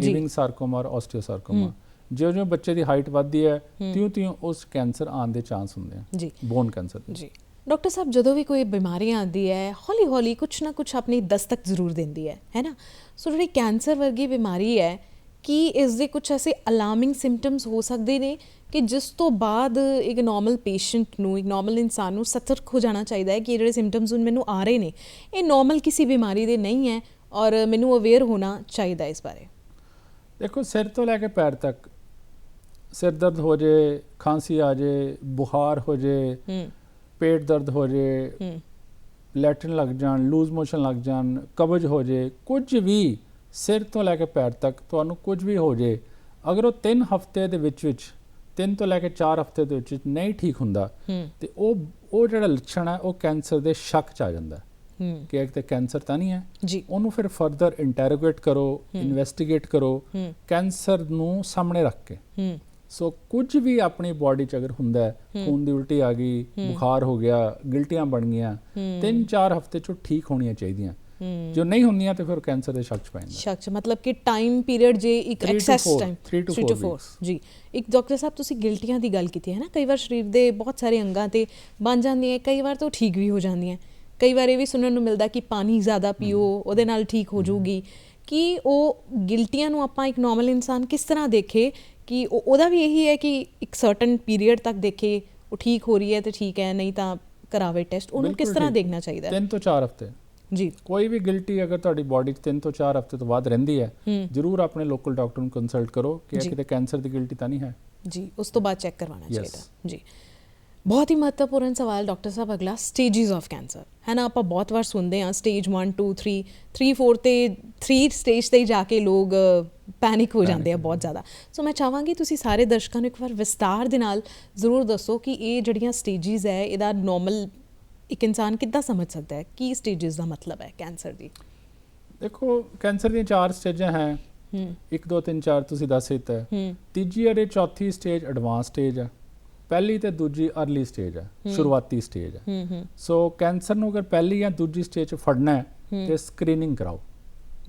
A: ਜੀ।
B: ਈਵਿੰਗ ਸਾਰਕੋਮਾ ਔਰ ਆਸਟੀਓਸਾਰਕੋਮਾ
A: ਹੂੰ।
B: ਜਿਉਂ-ਜਿਉਂ ਬੱਚੇ ਦੀ ਹਾਈਟ ਵੱਧਦੀ ਹੈ
A: ਹੂੰ।
B: ਤਿਉਂ-ਤਿਉਂ ਉਸ ਕੈਂਸਰ ਆਉਣ ਦੇ ਚਾਂਸ ਹੁੰਦੇ ਆ।
A: ਜੀ।
B: ਬੋਨ ਕੈਂਸਰ
A: ਜੀ। ਡਾਕਟਰ ਸਾਹਿਬ ਜਦੋਂ ਵੀ ਕੋਈ ਬਿਮਾਰੀ ਆਉਂਦੀ ਹੈ ਹੌਲੀ ਹੌਲੀ ਕੁਛ ਨਾ ਕੁਛ ਆਪਣੀ ਦਸਤਕ ਜ਼ਰੂਰ ਦਿੰਦੀ ਹੈ ਹੈ ਨਾ? ਸੋ ਜਿਹੜੀ ਕੈਂਸਰ ਵਰਗੀ ਬਿਮਾਰੀ ਹੈ ਕੀ ਇਸ ਦੇ ਕੁਝ ਐਸੇ ਅਲਾਰਮਿੰਗ ਸਿੰਪਟਮਸ ਹੋ ਸਕਦੇ ਨੇ ਕਿ ਜਿਸ ਤੋਂ ਬਾਅਦ ਇੱਕ ਨਾਰਮਲ ਪੇਸ਼ੈਂਟ ਨੂੰ ਇੱਕ ਨਾਰਮਲ ਇਨਸਾਨ ਨੂੰ ਸਤਰਕ ਹੋ ਜਾਣਾ ਚਾਹੀਦਾ ਹੈ ਕਿ ਇਹ ਜਿਹੜੇ ਸਿੰਪਟਮਸ ਹੁਣ ਮੈਨੂੰ ਆ ਰਹੇ ਨੇ ਇਹ ਨਾਰਮਲ ਕਿਸੇ ਬਿਮਾਰੀ ਦੇ ਨਹੀਂ ਹੈ ਔਰ ਮੈਨੂੰ ਅਵੇਅਰ ਹੋਣਾ ਚਾਹੀਦਾ ਇਸ ਬਾਰੇ।
B: ਦੇਖੋ ਸਿਰ ਤੋਂ ਲੈ ਕੇ ਪੈਰ ਤੱਕ ਸਿਰ ਦਰਦ ਹੋ ਜੇ ਖਾਂਸੀ ਆ ਜੇ ਬੁਖਾਰ ਹੋ ਜੇ
A: ਹੂੰ।
B: ਪੇਟ ਦਰਦ ਹੋ ਜੇ
A: ਹੂੰ।
B: ਲੈਟਰਨ ਲੱਗ ਜਾਣ ਲੂਜ਼ ਮੋਸ਼ਨ ਲੱਗ ਜਾਣ ਕਬਜ਼ ਹੋ ਜੇ ਕੁਝ ਵੀ ਸਿਰ ਤੋਂ ਲੈ ਕੇ ਪੈਰ ਤੱਕ ਤੁਹਾਨੂੰ ਕੁਝ ਵੀ ਹੋ ਜੇ ਅਗਰ ਉਹ 3 ਹਫ਼ਤੇ ਦੇ ਵਿੱਚ ਵਿੱਚ 3 ਤੋਂ ਲੈ ਕੇ 4 ਹਫ਼ਤੇ ਦੇ ਵਿੱਚ ਨਹੀਂ ਠੀਕ ਹੁੰਦਾ ਤੇ ਉਹ ਉਹ ਜਿਹੜਾ ਲੱਛਣ ਹੈ ਉਹ ਕੈਂਸਰ ਦੇ ਸ਼ੱਕ ਚ ਆ ਜਾਂਦਾ ਕਿ ਇੱਕ ਤੇ ਕੈਂਸਰ ਤਾਂ ਨਹੀਂ ਹੈ
A: ਜੀ।
B: ਉਹਨੂੰ ਫਿਰ ਫਰਦਰ ਇੰਟਰੋਗੇਟ ਕਰੋ ਇਨਵੈਸਟੀਗੇਟ ਕਰੋ ਕੈਂਸਰ ਨੂੰ ਸਾਹਮਣੇ ਰੱਖ ਕੇ। ਸੋ ਕੁਝ ਵੀ ਆਪਣੀ ਬਾਡੀ ਚ ਅਗਰ ਹੁੰਦਾ ਹੈ ਖੂਨ ਦੀ ਉਲਟੀ ਆ ਗਈ ਬੁਖਾਰ ਹੋ ਗਿਆ ਗਿਲਟੀਆਂ ਬਣ ਗਈਆਂ ਤਿੰਨ ਚਾਰ ਹਫ਼ਤੇ ਚ ਠੀਕ ਹੋਣੀਆਂ ਚਾਹੀਦੀਆਂ। ਜੋ ਨਹੀਂ ਹੁੰਦੀਆਂ ਤੇ ਫਿਰ ਕੈਂਸਰ ਦੇ ਸ਼ੱਕ ਚ ਪੈ ਜਾਂਦਾ
A: ਸ਼ੱਕ ਮਤਲਬ ਕਿ ਟਾਈਮ ਪੀਰੀਅਡ ਜੇ ਇੱਕ excess time
B: three to four weeks.
A: ਜੀ। ਇੱਕ ਡਾਕਟਰ ਸਾਹਿਬ ਤੁਸੀਂ ਗਿਲਟੀਆਂ ਦੀ ਗੱਲ ਕੀਤੀ ਹੈ ਨਾ ਕਈ ਵਾਰ ਸਰੀਰ ਦੇ ਬਹੁਤ ਸਾਰੇ ਅੰਗਾਂ ਤੇ ਬਣ ਜਾਂਦੀਆਂ ਕਈ ਵਾਰ ਤਾਂ ਠੀਕ ਵੀ ਹੋ ਜਾਂਦੀਆਂ। ਕਈ ਵਾਰ ਇਹ ਵੀ ਸੁਣਨ ਨੂੰ ਮਿਲਦਾ ਕਿ ਪਾਣੀ ਜ਼ਿਆਦਾ ਪੀਓ ਉਹਦੇ ਨਾਲ ਠੀਕ ਹੋ ਜਾਊਗੀ। ਕਿ ਉਹ ਗਿਲਟੀਆਂ ਨੂੰ ਆਪਾਂ ਇੱਕ ਨਾਰਮਲ ਇਨਸਾਨ ਕਿਸ ਤਰ੍ਹਾਂ ਦੇਖੇ? ਕਿ ਉਹ- ਉਹਦਾ ਵੀ ਇਹੀ ਹੈ ਕਿ ਇੱਕ ਸਰਟਨ ਪੀਰੀਅਡ ਤੱਕ ਦੇਖੇ ਉਹ ਠੀਕ ਹੋ ਰਹੀ ਹੈ ਤੇ ਠੀਕ ਹੈ ਨਹੀਂ ਤਾਂ ਕਰਾਵੇ ਟੈਸਟ ਉਹਨੂੰ ਕਿਸ ਤਰ੍ਹਾਂ। ਦੇਖਣਾ ਚਾਹੀਦਾ ਹੈ?
B: ਤਿੰਨ ਤੋਂ ਚਾਰ ਹਫ਼ਤੇ।
A: ਜੀ।
B: ਕੋਈ ਵੀ ਗਿਲਟੀ ਅਗਰ ਤੁਹਾਡੀ ਬਾਡੀ 'ਚ 3 ਤੋਂ 4 ਹਫ਼ਤੇ ਤੋਂ ਬਾਅਦ ਰਹਿੰਦੀ ਹੈ ਜ਼ਰੂਰ ਆਪਣੇ ਲੋਕਲ ਡਾਕਟਰ ਨੂੰ ਕੰਸਲਟ ਕਰੋ ਕਿ ਇਹ ਕਿਤੇ ਕੈਂਸਰ ਦੀ ਗਿਲਟੀ ਤਾਂ ਨਹੀਂ ਹੈ।
A: ਜੀ ਉਸ ਤੋਂ ਬਾਅਦ ਚੈੱਕ ਕਰਵਾਉਣਾ ਚਾਹੀਦਾ। ਜੀ। ਬਹੁਤ ਹੀ ਮਹੱਤਵਪੂਰਨ ਸਵਾਲ ਡਾਕਟਰ ਸਾਹਿਬ ਅਗਲਾ ਸਟੇजेस ਆਫ ਕੈਂਸਰ ਹੈ ਨਾ ਆਪਾਂ ਬਹੁਤ ਵਾਰ ਸੁਣਦੇ ਆ ਸਟੇਜ 1 2 3 3 4 ਤੇ 3 ਸਟੇਜ ਤੇ ਜਾ ਕੇ ਲੋਕ ਪੈਨਿਕ ਹੋ ਜਾਂਦੇ ਆ ਬਹੁਤ ਜ਼ਿਆਦਾ। ਸੋ ਮੈਂ ਚਾਹਾਂਗੀ ਤੁਸੀਂ ਸਾਰੇ ਦਰਸ਼ਕਾਂ ਨੂੰ ਇੱਕ ਵਾਰ ਵਿਸਤਾਰ ਦੇ ਨਾਲ ਜ਼ਰੂਰ ਦੱਸੋ ਕਿ ਇਹ ਜਿਹੜੀਆਂ ਸਟੇजेस ਹੈ ਇਹਦਾ ਨਾਰਮਲ ਇੱਕ ਇਨਸਾਨ ਕਿੱਦਾਂ ਸਮਝ ਸਕਦਾ ਹੈ? ਕੀ ਸਟੇजेस ਦਾ ਮਤਲਬ ਹੈ ਕੈਂਸਰ ਦੀ?
B: ਦੇਖੋ ਕੈਂਸਰ ਦੀਆਂ ਚਾਰ ਸਟੇਜਾਂ ਹੈ।
A: ਹੂੰ।
B: 1 2 3 4 ਤੁਸੀਂ ਦੱਸ ਦਿੱਤਾ ਹੈ।
A: ਹੂੰ।
B: ਤੀਜੀ ਅਤੇ ਚੌਥੀ ਸਟੇਜ ਐਡਵਾਂਸ ਸਟੇਜ ਹੈ। ਪਹਿਲੀ ਤੇ ਦੂਜੀ ਅਰਲੀ ਸਟੇਜ ਹੈ। ਸ਼ੁਰੂਆਤੀ ਸਟੇਜ ਹੈ।
A: ਹੂੰ ਹੂੰ।
B: ਸੋ ਕੈਂਸਰ ਨੂੰ ਅਗਰ ਪਹਿਲੀ ਜਾਂ ਦੂਜੀ ਸਟੇਜ 'ਚ ਫੜਨਾ ਹੈ ਤੇ ਸਕਰੀਨਿੰਗ ਕਰਾਓ।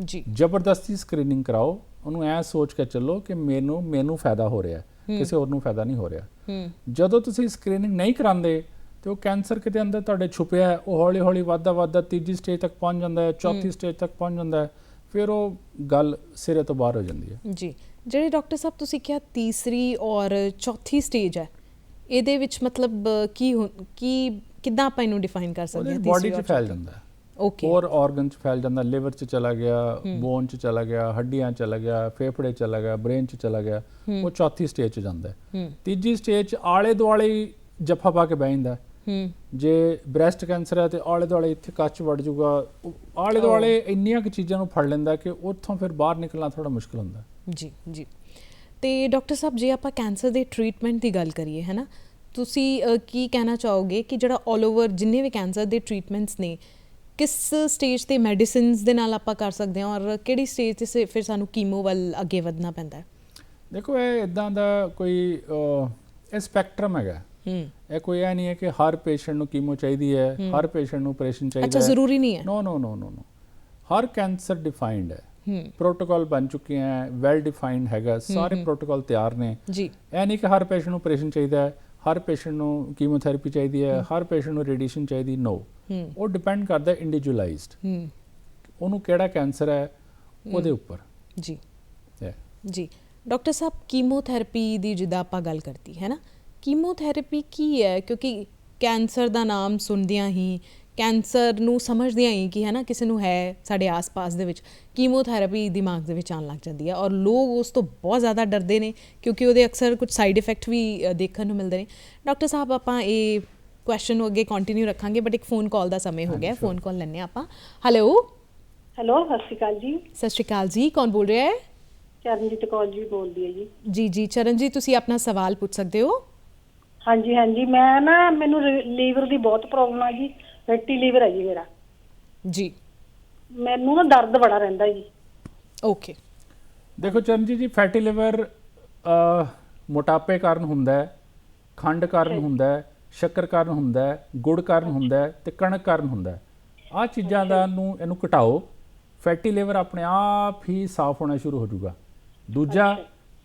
A: ਜੀ।
B: ਜ਼ਬਰਦਸਤੀ ਸਕਰੀਨਿੰਗ ਕਰਾਓ। ਉਹਨੂੰ ਐ ਸੋਚ ਕੇ ਚੱਲੋ ਕਿ ਮੈਨੂੰ ਮੈਨੂੰ ਫਾਇਦਾ ਹੋ ਰਿਹਾ ਹੈ। ਕਿਸੇ ਹੋਰ ਨੂੰ ਫਾਇਦਾ ਨਹੀਂ ਹੋ ਰਿਹਾ।
A: ਹੂੰ।
B: ਜਦੋਂ ਤੁਸੀਂ ਸਕਰੀਨਿੰਗ ਨਹੀਂ ਕਰਾਉਂਦੇ ਤੇ ਉਹ ਕੈਂਸਰ ਕਿਤੇ ਅੰਦਰ ਤੁਹਾਡੇ ਛੁਪਿਆ ਹੈ ਉਹ ਹੌਲੀ ਹੌਲੀ ਵੱਧਦਾ ਵੱਧਦਾ ਤੀਜੀ ਸਟੇਜ ਤੱਕ ਪਹੁੰਚ ਜਾਂਦਾ ਹੈ ਚੌਥੀ ਸਟੇਜ ਤੱਕ ਪਹੁੰਚ ਜਾਂਦਾ ਹੈ ਫਿਰ ਉਹ ਗੱਲ ਸਿਰੇ ਤੋਂ ਬਾਹਰ ਹੋ ਜਾਂਦੀ ਹੈ।
A: ਜੀ ਜਿਹੜੇ ਡਾਕਟਰ ਸਾਹਿਬ ਤੁਸੀਂ ਕਿਹਾ ਤੀਸਰੀ ਔਰ ਚੌਥੀ ਸਟੇਜ ਹੈ ਇਹਦੇ ਵਿੱਚ ਮਤਲਬ ਕੀ ਕੀ ਕਿੱਦਾਂ ਆਪਾਂ ਇਹਨੂੰ ਡਿਫਾਈਨ ਕਰ ਸਕਦੇ ਹਾਂ
B: ਬਾਡੀ 'ਚ ਫੈਲ ਜਾਂਦਾ ਹੈ।
A: ਓਕੇ
B: ਹੋਰ ਆਰਗਨ 'ਚ ਫੈਲ ਜਾਂਦਾ ਲਿਵਰ 'ਚ ਚਲਾ ਗਿਆ ਬੋਨ 'ਚ ਚਲਾ ਗਿਆ ਹੱਡੀਆਂ 'ਚ ਚਲਾ ਗਿਆ ਫੇਫੜੇ 'ਚ ਚਲਾ ਗਿਆ ਬ੍ਰੇਨ 'ਚ ਚਲਾ ਗਿਆ ਉਹ ਚੌਥੀ ਸਟੇਜ 'ਚ ਜਾਂਦਾ ਹੈ। ਤੀਜੀ ਸਟੇਜ 'ਚ ਆਲੇ ਦੁਆਲੇ ਜੱਫਾ ਪਾ ਕੇ ਬਹਿ ਜਾਂਦਾ ਹੈ।
A: ਹੂੰ।
B: ਜੇ ਬ੍ਰੈਸਟ ਕੈਂਸਰ ਹੈ ਤੇ ਆਲੇ ਦੁਆਲੇ ਇੱਥੇ ਕੱਚ ਵੜ ਉਹ ਆਲੇ ਦੁਆਲੇ ਇੰਨੀਆਂ ਕਿ ਚੀਜ਼ਾਂ ਨੂੰ ਫੜ ਲੈਂਦਾ ਕਿ ਉੱਥੋਂ ਫਿਰ ਬਾਹਰ ਨਿਕਲਣਾ ਥੋੜਾ ਮੁਸ਼ਕਲ ਹੁੰਦਾ।
A: ਜੀ ਜੀ। ਤੇ ਡਾਕਟਰ ਸਾਹਿਬ ਜੇ ਆਪਾਂ ਕੈਂਸਰ ਦੇ ਟ੍ਰੀਟਮੈਂਟ ਦੀ ਗੱਲ ਕਰੀਏ ਹੈ ਨਾ ਤੁਸੀਂ ਕੀ ਕਹਿਣਾ ਚਾਹੋਗੇ ਕਿ ਜਿਹੜਾ 올 ਓਵਰ ਜਿੰਨੇ ਵੀ ਕੈਂਸਰ ਦੇ ਟ੍ਰੀਟਮੈਂਟਸ ਨੇ ਕਿਸ ਸਟੇਜ ਤੇ ਮੈਡੀਸਿਨਸ ਦੇ ਨਾਲ ਆਪਾਂ ਕਰ ਸਕਦੇ ਹਾਂ ਔਰ ਕਿਹੜੀ ਸਟੇਜ ਤੇ ਫਿਰ ਸਾਨੂੰ ਕੀਮੋ ਵੱਲ ਅੱਗੇ ਵਧਣਾ ਪੈਂਦਾ ਹੈ?
B: ਦੇਖੋ ਇਹ ਇਦਾਂ ਦਾ ਕੋਈ ਇਹ ਸਪੈਕਟਰਮ ਹੈਗਾ। ਇਹ ਕੋਈ ਇਹ ਨਹੀਂ ਹੈ ਕਿ ਹਰ ਪੇਸ਼ੈਂਟ ਨੂੰ ਕੀਮੋ ਚਾਹੀਦੀ ਹੈ ਹਰ ਪੇਸ਼ੈਂਟ ਨੂੰ ਆਪਰੇਸ਼ਨ ਚਾਹੀਦਾ
A: ਅੱਛਾ
B: ਹੈ।
A: ਜ਼ਰੂਰੀ ਨਹੀਂ ਹੈ।
B: No no no no no ਹਰ ਕੈਂਸਰ ਡਿਫਾਈਨਡ ਹੈ। ਪ੍ਰੋਟੋਕਾਲ ਬਣ ਚੁੱਕੇ ਹੈ ਵੈਲ ਡਿਫਾਈਨਡ ਹੈਗਾ ਸਾਰੇ ਪ੍ਰੋਟੋਕਾਲ ਤਿਆਰ ਨੇ।
A: ਜੀ।
B: ਇਹ ਨਹੀਂ ਕਿ ਹਰ ਪੇਸ਼ੈਂਟ ਨੂੰ ਆਪਰੇਸ਼ਨ ਚਾਹੀਦਾ ਹੈ ਹਰ ਪੇਸ਼ੈਂਟ ਨੂੰ ਕੀਮੋਥੈਰੇਪੀ ਚਾਹੀਦੀ ਹੈ ਹਰ ਪੇਸ਼ੈਂਟ ਨੂੰ ਰੇਡੀਏਸ਼ਨ ਚਾਹੀਦੀ ਨੋ ਉਹ ਡਿਪੈਂਡ ਕਰਦਾ ਇੰਡੀਵਿਜੂਅਲਾਈਜ਼ਡ
A: ਹੂੰ।
B: ਉਹਨੂੰ ਕਿਹੜਾ ਕੈਂਸਰ ਹੈ ਉਹਦੇ ਉੱਪਰ।
A: ਜੀ। ਜੀ। ਡਾਕਟਰ ਸਾਹਿਬ ਕੀਮੋਥੈਰੇਪੀ ਦੀ ਜਿੱਦਾਂ ਆਪਾਂ ਗੱਲ ਕਰਤੀ ਹੈ ਨਾ? ਕੀਮੋਥੈਰੇਪੀ ਕੀ ਹੈ? ਕਿਉਂਕਿ ਕੈਂਸਰ ਦਾ ਨਾਮ ਸੁਣਦਿਆਂ ਹੀ ਕੈਂਸਰ ਨੂੰ ਸਮਝਦਿਆਂ ਹੀ ਕਿ ਹੈ ਨਾ ਕਿਸੇ ਨੂੰ ਹੈ ਸਾਡੇ ਆਸ-ਪਾਸ ਦੇ ਵਿੱਚ ਕੀਮੋਥੈਰੇਪੀ ਦਿਮਾਗ ਦੇ ਵਿੱਚ ਆਉਣ ਲੱਗ ਜਾਂਦੀ ਹੈ। ਔਰ ਲੋਕ ਉਸ ਤੋਂ ਬਹੁਤ ਜ਼ਿਆਦਾ ਡਰਦੇ ਨੇ ਕਿਉਂਕਿ ਉਹਦੇ ਅਕਸਰ ਕੁਝ ਸਾਈਡ ਇਫੈਕਟ ਵੀ ਦੇਖਣ ਨੂੰ ਮਿਲਦੇ ਨੇ। ਡਾਕਟਰ ਸਾਹਿਬ ਆਪਾਂ ਇਹ ਕੁਐਸਚਨ ਨੂੰ ਅੱਗੇ ਕੰਟੀਨਿਊ ਰੱਖਾਂਗੇ ਬਟ ਇੱਕ ਫੋਨ ਕਾਲ ਦਾ ਸਮੇਂ ਹੋ ਗਿਆ ਫੋਨ ਕਾਲ ਲੈਣੇ ਆਪਾਂ। ਹੈਲੋ
C: ਹੈਲੋ ਸਤਿ ਸ਼੍ਰੀ ਅਕਾਲ ਜੀ।
A: ਸਤਿ ਸ਼੍ਰੀ ਅਕਾਲ ਜੀ ਕੌਣ ਬੋਲ ਰਿਹਾ ਹੈ?
C: ਚਰਨਜੀਤ ਕੌਰ ਜੀ ਬੋਲਦੀ ਹੈ ਜੀ।
A: ਜੀ ਜੀ ਚਰਨ ਜੀ ਤੁਸੀਂ ਆਪਣਾ ਸਵਾਲ ਪੁੱਛ ਸਕਦੇ ਹੋ?
C: ਹਾਂਜੀ ਹਾਂਜੀ। ਮੈਂ ਨਾ ਮੈਨੂੰ ਲੀਵਰ ਦੀ ਬਹੁਤ ਪ੍ਰੋਬਲਮ ਆ ਜੀ। ਫੈਟੀ ਲੀਵਰ ਹੈ ਜੀ ਮੇਰਾ।
A: ਜੀ।
C: ਮੈਨੂੰ ਨਾ ਦਰਦ ਬੜਾ ਰਹਿੰਦਾ ਜੀ।
A: ਓਕੇ।
B: ਦੇਖੋ ਚਰਨਜੀਤ ਜੀ ਫੈਟੀ ਲਿਵਰ ਮੋਟਾਪੇ ਕਾਰਨ ਹੁੰਦਾ ਹੈ ਖੰਡ ਕਾਰਨ ਹੁੰਦਾ ਹੈ ਸ਼ੱਕਰ ਕਾਰਨ ਹੁੰਦਾ ਹੈ ਗੁੜ ਕਾਰਨ ਹੁੰਦਾ ਹੈ ਤੇ ਕਣਕ ਕਾਰਨ ਹੁੰਦਾ ਹੈ। ਆਹ ਚੀਜ਼ਾਂ ਦਾ ਨੂੰ ਇਹਨੂੰ ਘਟਾਓ ਫੈਟੀ ਲਿਵਰ ਆਪਣੇ ਆਪ ਹੀ ਸਾਫ਼ ਹੋਣਾ ਸ਼ੁਰੂ ਹੋ ਜਾਊਗਾ। ਦੂਜਾ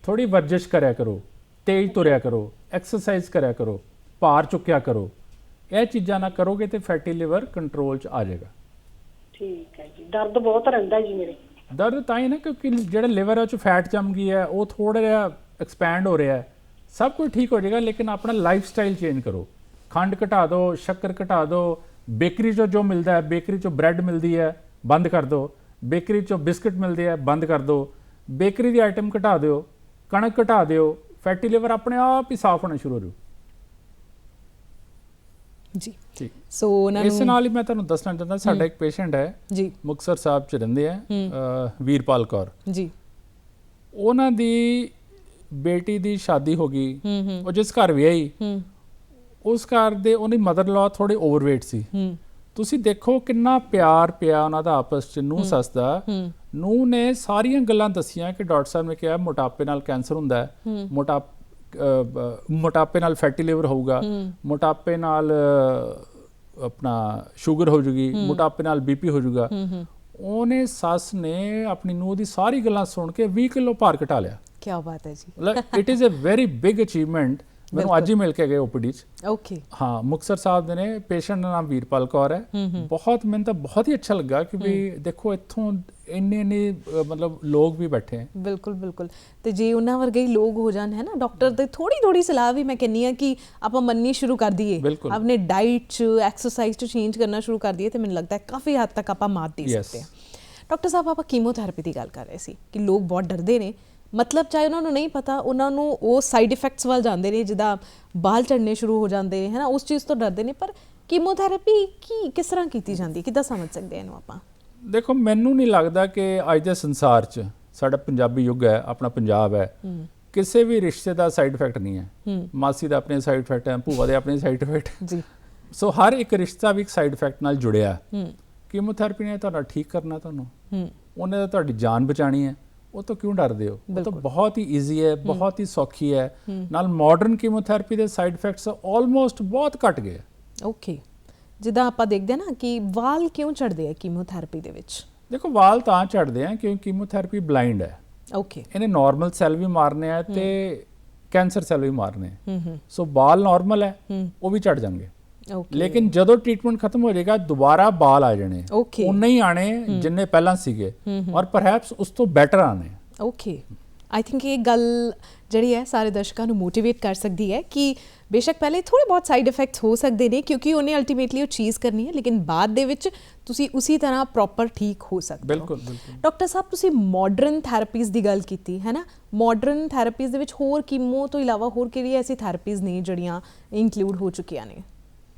B: ਥੋੜੀ ਵਰਜਿਸ਼ ਕਰਿਆ ਕਰੋ। ਤੇਜ਼ ਤੁਰਿਆ ਕਰੋ ਐਕਸਰਸਾਈਜ਼ ਕਰਿਆ ਕਰੋ ਭਾਰ ਚੁੱਕਿਆ ਕਰੋ। ਇਹ ਚੀਜ਼ਾਂ ਨਾ ਕਰੋਗੇ ਤੇ ਫੈਟੀ ਲਿਵਰ ਕੰਟਰੋਲ 'ਚ ਆ ਜਾਏਗਾ।
C: ਠੀਕ ਹੈ ਜੀ ਦਰਦ ਬਹੁਤ ਰਹਿੰਦਾ ਜੀ ਮੇਰੇ।
B: ਦਰਦ ਤਾਂ ਹੀ ਨਾ ਕਿਉਂਕਿ ਜਿਹੜਾ ਲਿਵਰ ਹੈ ਉਹ ਚ ਫੈਟ ਜੰਮ ਗਈ ਹੈ ਉਹ ਥੋੜਾ ਜਿਹਾ ਐਕਸਪੈਂਡ ਹੋ ਰਿਹਾ ਹੈ। ਸਭ ਕੁਝ ਠੀਕ ਹੋ ਜਾਏਗਾ ਲੇਕਿਨ ਆਪਣਾ ਲਾਈਫ ਸਟਾਈਲ ਚੇਂਜ ਕਰੋ। ਖੰਡ ਘਟਾ ਦਿਓ ਸ਼ੱਕਰ ਘਟਾ ਦਿਓ ਬੇਕਰੀ 'ਚੋਂ ਜੋ ਮਿਲਦਾ ਹੈ ਬੇਕਰੀ 'ਚੋਂ ਬ੍ਰੈਡ ਮਿਲਦੀ ਹੈ ਬੰਦ ਕਰ ਦਿਓ। ਬੇਕਰੀ 'ਚੋਂ ਬਿਸਕਟ ਮਿਲਦੇ ਆ ਬੰਦ ਕਰ ਦਿਓ। ਬੇਕਰੀ ਦੀ ਆਈਟਮ ਘਟਾ ਦਿਓ ਕਣਕ ਘਟਾ ਦਿਓ ਫੈਟੀ ਲਿਵਰ ਆਪਣੇ ਆਪ ਹੀ ਸਾਫ਼ ਹੋਣਾ ਸ਼ੁਰੂ ਹੋ ਜੂ।
A: ਜੀ।
B: ਠੀਕ
A: ਸੋ ਉਹਨਾਂ
B: ਇਸ
A: ਨੂੰ
B: ਨਾਲ ਹੀ ਮੈਂ ਤੁਹਾਨੂੰ ਦੱਸਣਾ ਚਾਹੁੰਦਾ ਸਾਡਾ ਇੱਕ ਪੇਸ਼ੈਂਟ ਹੈ
A: ਜੀ।
B: ਮੁਕਤਸਰ ਸਾਹਿਬ ਚ ਰਹਿੰਦੇ ਆ ਵੀਰਪਾਲ ਕੌਰ।
A: ਜੀ।
B: ਉਹਨਾਂ ਦੀ ਬੇਟੀ ਦੀ ਸ਼ਾਦੀ ਹੋ ਗਈ
A: ਹੂੰ ਹੂੰ।
B: ਉਹ ਜਿਸ ਘਰ ਵਿਆਹੀ
A: ਹੂੰ।
B: ਉਸ ਘਰ ਦੇ ਉਹਦੀ ਮਦਰ ਲਾ ਥੋੜੇ ਓਵਰਵੇਟ ਸੀ।
A: ਹੂੰ।
B: ਤੁਸੀਂ ਦੇਖੋ ਕਿੰਨਾ ਪਿਆਰ ਪਿਆ ਉਹਨਾਂ ਦਾ ਆਪਸ ਚ ਨੂੰ ਸਸਦਾ
A: ਹੂੰ।
B: ਨੂੰ ਨੇ ਸਾਰੀਆਂ ਗੱਲਾਂ ਦੱਸੀਆਂ ਕਿ ਡਾਕਟਰ ਸਾਹਿਬ ਨੇ ਕਿਹਾ ਮੋਟਾਪੇ ਨਾਲ ਕੈਂਸਰ ਹੁੰਦਾ ਹੈ ਮੋਟਾਪ ਮੋਟਾਪੇ ਨਾਲ ਫੈਟੀ ਲਿਵਰ ਹੋਊਗਾ ਮੋਟਾਪੇ ਨਾਲ ਆਪਣਾ ਸ਼ੂਗਰ ਹੋ ਜੂਗੀ ਮੋਟਾਪੇ ਨਾਲ ਬੀਪੀ ਹੋ ਜੂਗਾ। ਉਹਨੇ ਸੱਸ ਨੇ ਆਪਣੀ ਨੂੰਹ ਦੀ ਸਾਰੀ ਗੱਲਾਂ ਸੁਣ ਕੇ 20 ਕਿਲੋ ਭਾਰ ਘਟਾ ਲਿਆ।
A: ਕੀ ਬਾਤ ਹੈ ਜੀ।
B: ਮਤਲਬ it is a very big achievement ਮੈਨੂੰ ਅੱਜ ਹੀ ਮਿਲ ਕੇ ਗਏ ਓਪੀਡੀ ਚ।
A: ਓਕੇ
B: ਹਾਂ ਮੁਕਤਸਰ ਸਾਹਿਬ ਦੇ ਨੇ ਪੇਸ਼ੈਂਟ ਦਾ ਨਾਮ ਵੀਰਪਾਲ ਕੌਰ ਹੈ। ਬਹੁਤ ਮੈਨੂੰ ਤਾਂ ਬਹੁਤ ਹੀ ਅੱਛਾ ਲੱਗਾ ਕਿ ਵੀ ਦੇਖੋ ਇੱਥੋਂ ਇੰਨੇ ਅ, ਮਤਲਬ ਲੋਕ ਵੀ ਬੈਠੇ ਹੈ
A: ਬਿਲਕੁਲ ਬਿਲਕੁਲ। ਤੇ ਜੇ ਉਹਨਾਂ ਵਰਗੇ ਹੀ ਲੋਕ ਹੋ ਜਾਣ ਹੈ ਨਾ ਡਾਕਟਰ ਦੇ ਥੋੜੀ ਥੋੜੀ ਸਲਾਹ ਵੀ ਮੈਂ ਕਹਿੰਨੀ ਆ ਕਿ ਆਪਾਂ ਮੰਨਣੀ ਸ਼ੁਰੂ ਕਰ ਦਈਏ। ਆਪਣੇ ਡਾਈਟ ਚ ਐਕਸਰਸਾਈਜ਼ ਚ ਚੇਂਜ ਕਰਨਾ ਸ਼ੁਰੂ ਕਰ ਦਈਏ ਤੇ ਮੈਨੂੰ ਲੱਗਦਾ ਹੈ ਕਾਫੀ ਹੱਦ ਤੱਕ ਆਪਾਂ ਮਾਤ ਦੇ. ਸਕਦੇ ਹਾਂ। ਡਾਕਟਰ ਸਾਹਿਬ ਆਪਾਂ ਕੀਮੋਥੈਰੇਪੀ ਦੀ ਗੱਲ ਕਰ ਰਹੇ ਸੀ ਕਿ ਲੋਕ ਬਹੁਤ ਡਰਦੇ ਨੇ। ਮਤਲਬ ਚਾਹੇ ਉਹਨਾਂ ਨੂੰ ਨਹੀਂ ਪਤਾ ਉਹਨਾਂ ਨੂੰ ਉਹ ਸਾਈਡ ਇਫੈਕਟਸ ਵੱਲ ਜਾਂਦੇ ਨੇ ਜਿੱਦਾਂ ਬਾਲ ਝੜਨੇ ਸ਼ੁਰੂ ਹੋ ਜਾਂਦੇ ਹੈ ਨਾ ਉਸ ਚੀਜ਼ ਤੋਂ ਡਰਦੇ ਨੇ। ਪਰ ਕੀਮੋਥੈਰੇਪੀ ਕੀ ਕਿਸ ਤਰ੍ਹਾਂ ਕੀਤੀ ਜਾਂਦੀ ਕਿੱਦਾਂ ਸਮਝ ਸਕਦੇ ਇਹਨੂੰ ਆਪਾਂ?
B: ਦੇਖੋ ਮੈਨੂੰ ਨਹੀਂ ਲੱਗਦਾ ਕਿ ਅੱਜ ਦੇ ਸੰਸਾਰ 'ਚ ਸਾਡਾ ਪੰਜਾਬੀ ਯੁੱਗ ਹੈ ਆਪਣਾ ਪੰਜਾਬ ਹੈ। ਕਿਸੇ ਵੀ ਰਿਸ਼ਤੇ ਦਾ ਸਾਈਡ ਇਫੈਕਟ ਨਹੀਂ ਹੈ। ਮਾਸੀ ਦਾ ਆਪਣੇ ਸਾਈਡ ਇਫੈਕਟ ਹੈ ਭੂਆ ਦੇ ਆਪਣੇ ਸਾਈਡ ਇਫੈਕਟ
A: ਜੀ।
B: ਸੋ ਹਰ ਇੱਕ ਰਿਸ਼ਤਾ ਵੀ ਇੱਕ ਸਾਈਡ ਇਫੈਕਟ ਨਾਲ ਜੁੜਿਆ ਹੈ। ਕੀਮੋਥੈਰੇਪੀ ਨੇ ਤੁਹਾਡਾ ਠੀਕ ਕਰਨਾ ਤੁਹਾਨੂੰ। ਉਹਨੇ ਤਾਂ ਤੁਹਾਡੀ ਜਾਨ ਬਚਾਣੀ ਹੈ। ਉਹ ਤੋਂ ਕਿਉਂ ਡਰਦੇ ਹੋ? ਉਹ ਤਾਂ ਬਹੁਤ ਹੀ ਈਜ਼ੀ ਹੈ ਬਹੁਤ ਹੀ ਸੌਖੀ ਹੈ। ਨਾਲ ਮਾਡਰਨ ਕੀਮੋਥੈਰੇਪੀ ਦੇ ਸਾਈਡ ਇਫੈਕਟਸ ਆਲਮੋਸਟ ਬਹੁਤ ਘਟ ਗਏ।
A: ਓਕੇ ਜਿੱਦਾਂ ਆਪਾਂ ਦੇਖਦੇ ਹਾਂ ਨਾ ਕਿ ਵਾਲ ਕਿਉਂ ਝੜਦੇ ਆ ਕੀਮੋਥੈਰੇਪੀ ਦੇ ਵਿੱਚ?
B: ਦੇਖੋ ਵਾਲ ਤਾਂ ਝੜਦੇ ਆ ਕਿਉਂਕਿ ਕੀਮੋਥੈਰੇਪੀ ਬਲਾਈਂਡ ਹੈ।
A: ਓਕੇ
B: ਇਹਨੇ ਨਾਰਮਲ ਸੈੱਲ ਵੀ ਮਾਰਨੇ ਆ ਤੇ ਕੈਂਸਰ ਸੈੱਲ ਵੀ ਮਾਰਨੇ ਆ।
A: ਹੂੰ ਹੂੰ।
B: ਸੋ ਵਾਲ ਨਾਰਮਲ ਹੈ ਉਹ ਵੀ ਝੜ ਜਾਣਗੇ।
A: ਓਕੇ
B: ਲੇਕਿਨ ਜਦੋਂ ਟ੍ਰੀਟਮੈਂਟ ਖਤਮ ਹੋ ਜਾਏਗਾ ਦੁਬਾਰਾ ਵਾਲ ਆ ਜਾਣੇ. ਉਨੇ ਹੀ ਆਣੇ ਜਿੰਨੇ ਪਹਿਲਾਂ ਸੀਗੇ। ਔਰ ਪਰਹੈਪਸ ਉਸ ਤੋਂ ਬੈਟਰ ਆਣੇ।
A: ਓਕੇ ਆਈ ਥਿੰਕ ਇਹ ਗੱਲ ਜਿਹੜੀ ਹੈ ਸਾਰੇ ਦਰਸ਼ਕਾਂ ਨੂੰ ਮੋਟੀਵੇਟ ਕਰ ਸਕਦੀ ਹੈ ਕਿ ਬੇਸ਼ੱਕ ਪਹਿਲੇ ਥੋੜੇ ਬਹੁਤ ਸਾਈਡ ਇਫੈਕਟਸ ਹੋ ਸਕਦੇ ਨੇ ਕਿਉਂਕਿ ਉਹਨੇ ਅਲਟੀਮੇਟਲੀ ਉਹ ਚੀਜ਼ ਕਰਨੀ ਹੈ ਲੇਕਿਨ ਬਾਅਦ ਦੇ ਵਿੱਚ ਤੁਸੀਂ ਉਸੇ ਤਰ੍ਹਾਂ ਪ੍ਰੋਪਰ ਠੀਕ ਹੋ ਸਕਦੇ ਹੋ।
B: ਬਿਲਕੁਲ ਬਿਲਕੁਲ।
A: ਡਾਕਟਰ ਸਾਹਿਬ ਤੁਸੀਂ ਮਾਡਰਨ ਥੈਰੇਪੀਜ਼ ਦੀ ਗੱਲ ਕੀਤੀ ਹੈ ਨਾ? ਮਾਡਰਨ ਥੈਰੇਪੀਜ਼ ਦੇ ਵਿੱਚ ਹੋਰ ਕੀਮੋ ਤੋਂ ਇਲਾਵਾ ਹੋਰ ਕਿਹੜੀ ਐਸੀ ਥੈਰੇਪੀਜ਼ ਨੇ ਜਿਹੜੀਆਂ ਇਨਕਲੂਡ ਹੋ ਚੁੱਕੀਆਂ ਨੇ?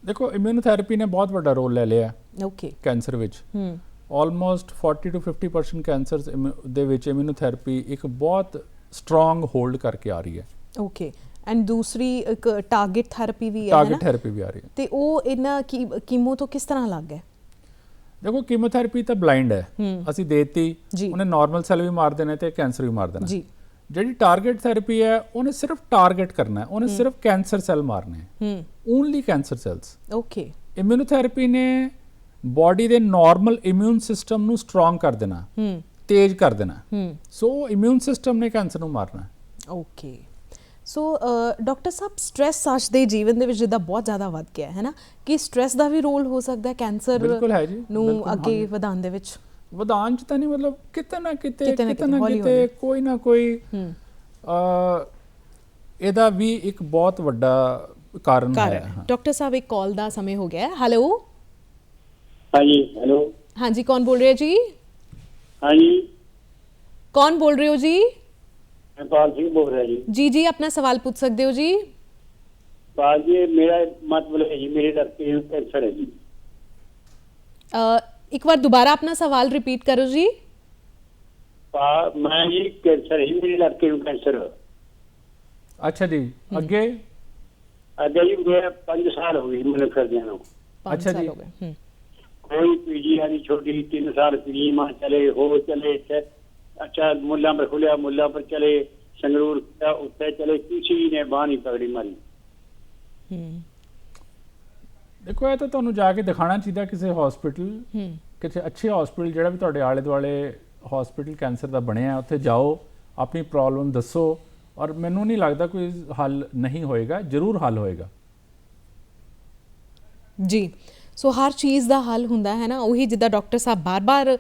B: ਦੇਖੋ ਇਮਿਊਨੋਥੈਰੇਪੀ ਨੇ ਬਹੁਤ ਵੱਡਾ ਰੋਲ ਲੈ ਲਿਆ।
A: ਓਕੇ
B: ਕੈਂਸਰ ਵਿੱਚ।
A: ਹੂੰ।
B: ਆਲਮੋਸਟ 40 ਤੋਂ 50% ਕੈਂਸਰਸ ਦੇ ਵਿੱਚ ਇਮਿਊਨੋਥੈਰੇਪੀ ਇੱਕ ਬਹੁਤ ਸਟਰੋਂਗ ਹੋਲਡ ਕਰਕੇ ਆ ਰਹੀ ਹੈ।
A: ਓਕੇ ਐਂਡ ਦੂਸਰੀ ਇੱਕ ਟਾਰਗੇਟ ਥੈਰੇਪੀ ਵੀ ਹੈ
B: ਟਾਰਗੇਟ
A: ਨਾ?
B: ਥੈਰੇਪੀ ਵੀ ਆ ਰਹੀ ਹੈ।
A: ਤੇ ਉਹ ਇਹਨਾਂ ਕੀ ਕੀਮੋ ਤੋਂ ਕਿਸ ਤਰ੍ਹਾਂ ਲੱਗ ਹੈ?
B: ਦੇਖੋ ਕੀਮੋਥੈਰੇਪੀ ਤਾਂ ਬਲਾਈਂਡ ਹੈ। ਅਸੀਂ ਦੇਤੀ। ਉਹਨੇ ਨਾਰਮਲ ਸੈੱਲ ਵੀ ਮਾਰ ਦੇਣੇ ਤੇ ਕੈਂਸਰ ਵੀ ਮਾਰ ਦੇਣਾ।
A: ਜੀ।
B: ਜਿਹੜੀ ਟਾਰਗੇਟ ਥੈਰੇਪੀ ਹੈ ਉਹਨੇ ਸਿਰਫ ਟਾਰਗੇਟ ਕਰਨਾ ਹੈ। ਉਹਨੇ ਸਿਰਫ ਕੈਂਸਰ ਸੈੱਲ ਮਾਰਨੇ ਹੈ।
A: ਹੂੰ।
B: Only cancer cells
A: okay
B: immunotherapy ਨੇ ਬਾਡੀ ਦੇ ਨਾਰਮਲ ਇਮਿਊਨ ਸਿਸਟਮ ਨੂੰ ਸਟਰੋਂਗ ਕਰ ਦੇਣਾ।
A: ਹੂੰ।
B: ਤੇਜ਼ ਕਰ ਦੇਣਾ। ਸੋ ਇਮਿਊਨ ਸਿਸਟਮ ਨੇ ਕੈਂਸਰ ਨੂੰ ਮਾਰਨਾ।
A: Okay so doctor sahib stress ਸਾਚ ਦੇ ਜੀਵਨ ਦੇ ਵਿੱਚ ਜਿੱਦਾਂ ਬਹੁਤ ਜ਼ਿਆਦਾ ਵੱਧ ਗਿਆ ਹੈ ਨਾ ਕਿ ਸਟ्रेस ਦਾ ਵੀ ਰੋਲ ਹੋ ਸਕਦਾ ਹੈ ਕੈਂਸਰ ਨੂੰ ਅੱਗੇ ਵਧਾਉਣ ਦੇ ਵਿੱਚ?
B: ਵਧਾਉਣ ਚ ਤਾਂ ਨਹੀਂ ਮਤਲਬ ਕਿਤੇ ਨਾ ਕਿਤੇ
A: ਕਿਤੇ ਨਾ
B: ਕਿਤੇ ਕੋਈ ਨਾ ਕੋਈ ਅ ਇਹਦਾ ਵੀ ਇੱਕ ਬਹੁਤ ਵੱਡਾ ਕਾਰਨ ਹੈ
A: ਡਾਕਟਰ ਸਾਹਿਬ ਇੱਕ ਕਾਲ ਦਾ ਸਮੇਂ ਹੋ ਗਿਆ ਹੈ। ਹੈਲੋ
D: ਹਾਂਜੀ ਹੈਲੋ
A: ਹਾਂਜੀ ਕੌਣ ਬੋਲ ਰਿਹਾ ਜੀ?
D: ਹਾਂਜੀ
A: ਕੌਣ ਬੋਲ ਰਹੇ ਹੋ ਜੀ
D: ਮੈਂ ਪਾਲ ਸਿੰਘ ਬੋਲ ਰਿਹਾ ਜੀ
A: ਜੀ ਜੀ ਆਪਣਾ ਸਵਾਲ ਪੁੱਛ ਸਕਦੇ ਹੋ ਜੀ
D: ਪਾਲ ਜੀ ਮੇਰਾ ਮਤਲਬ ਹੈ ਜੀ ਮੇਰੇ ਲੜਕੇ ਨੂੰ ਕੈਂਸਰ ਹੈ ਜੀ
A: ਅ, ਇੱਕ ਵਾਰ ਦੁਬਾਰਾ ਆਪਣਾ ਸਵਾਲ ਰਿਪੀਟ ਕਰੋ ਜੀ
D: ਪਾ ਮੈਂ ਜੀ ਕੈਂਸਰ ਹੈ ਜੀ, ਮੇਰੇ ਲੜਕੇ ਨੂੰ ਕੈਂਸਰ
B: ਅੱਛਾ ਜੀ ਅੱਗੇ
D: ਅੱਗੇ ਜੀ ਮੈਂ 5 ਸਾਲ ਹੋ ਗਏ ਮੈਨੂੰ ਕਰਦਿਆਂ ਨੂੰ
A: ਪੰਜ
B: ਅੱਛਾ
A: ਸਾਲ
B: ਜੀ।
D: ਵਾਲੀ ਛੋਟੀ 3 ਸਾਲ ਪੀਜੀ ਮਾਂ ਚਲੇ ਹੋ ਚਲੇ ਤੇ ਅੱਛਾ ਮੁੱਲਾ ਪਰ ਖੁੱਲਿਆ ਮੁੱਲਾ ਪਰ ਚਲੇ ਸੰਗਰੂਰ ਗਿਆ, ਉੱਥੇ ਚਲੇ ਕਿਸੇ ਨੇ ਬਾਹ ਨਹੀਂ ਪਕੜੀ ਮਾਰੀ।
A: ਹੂੰ।
B: ਦੇਖੋ ਇਹ ਤਾਂ ਤੁਹਾਨੂੰ ਜਾ ਕੇ ਦਿਖਾਣਾ ਚਾਹੀਦਾ ਕਿਸੇ ਹਸਪੀਟਲ
A: ਹੂੰ।
B: ਕਿਸੇ ਅੱਛੇ ਹਸਪੀਟਲ ਜਿਹੜਾ ਵੀ ਤੁਹਾਡੇ ਆਲੇ ਦੁਆਲੇ ਹਸਪੀਟਲ ਕੈਂਸਰ ਦਾ ਬਣਿਆ ਉੱਥੇ ਜਾਓ ਆਪਣੀ ਪ੍ਰੋਬਲਮ ਦੱਸੋ ਔਰ ਮੈਨੂੰ ਨਹੀਂ ਲੱਗਦਾ ਕੋਈ ਹੱਲ ਨਹੀਂ ਹੋਏਗਾ ਜ਼ਰੂਰ ਹੱਲ ਹੋਏਗਾ।
A: ਜੀ। ਸੋ ਹਰ ਚੀਜ਼ ਦਾ ਹੱਲ ਹੁੰਦਾ ਹੈ ਨਾ, ਉਹੀ ਜਿੱਦਾਂ ਡਾਕਟਰ ਸਾਹਿਬ ਬਾਰ-ਬਾਰ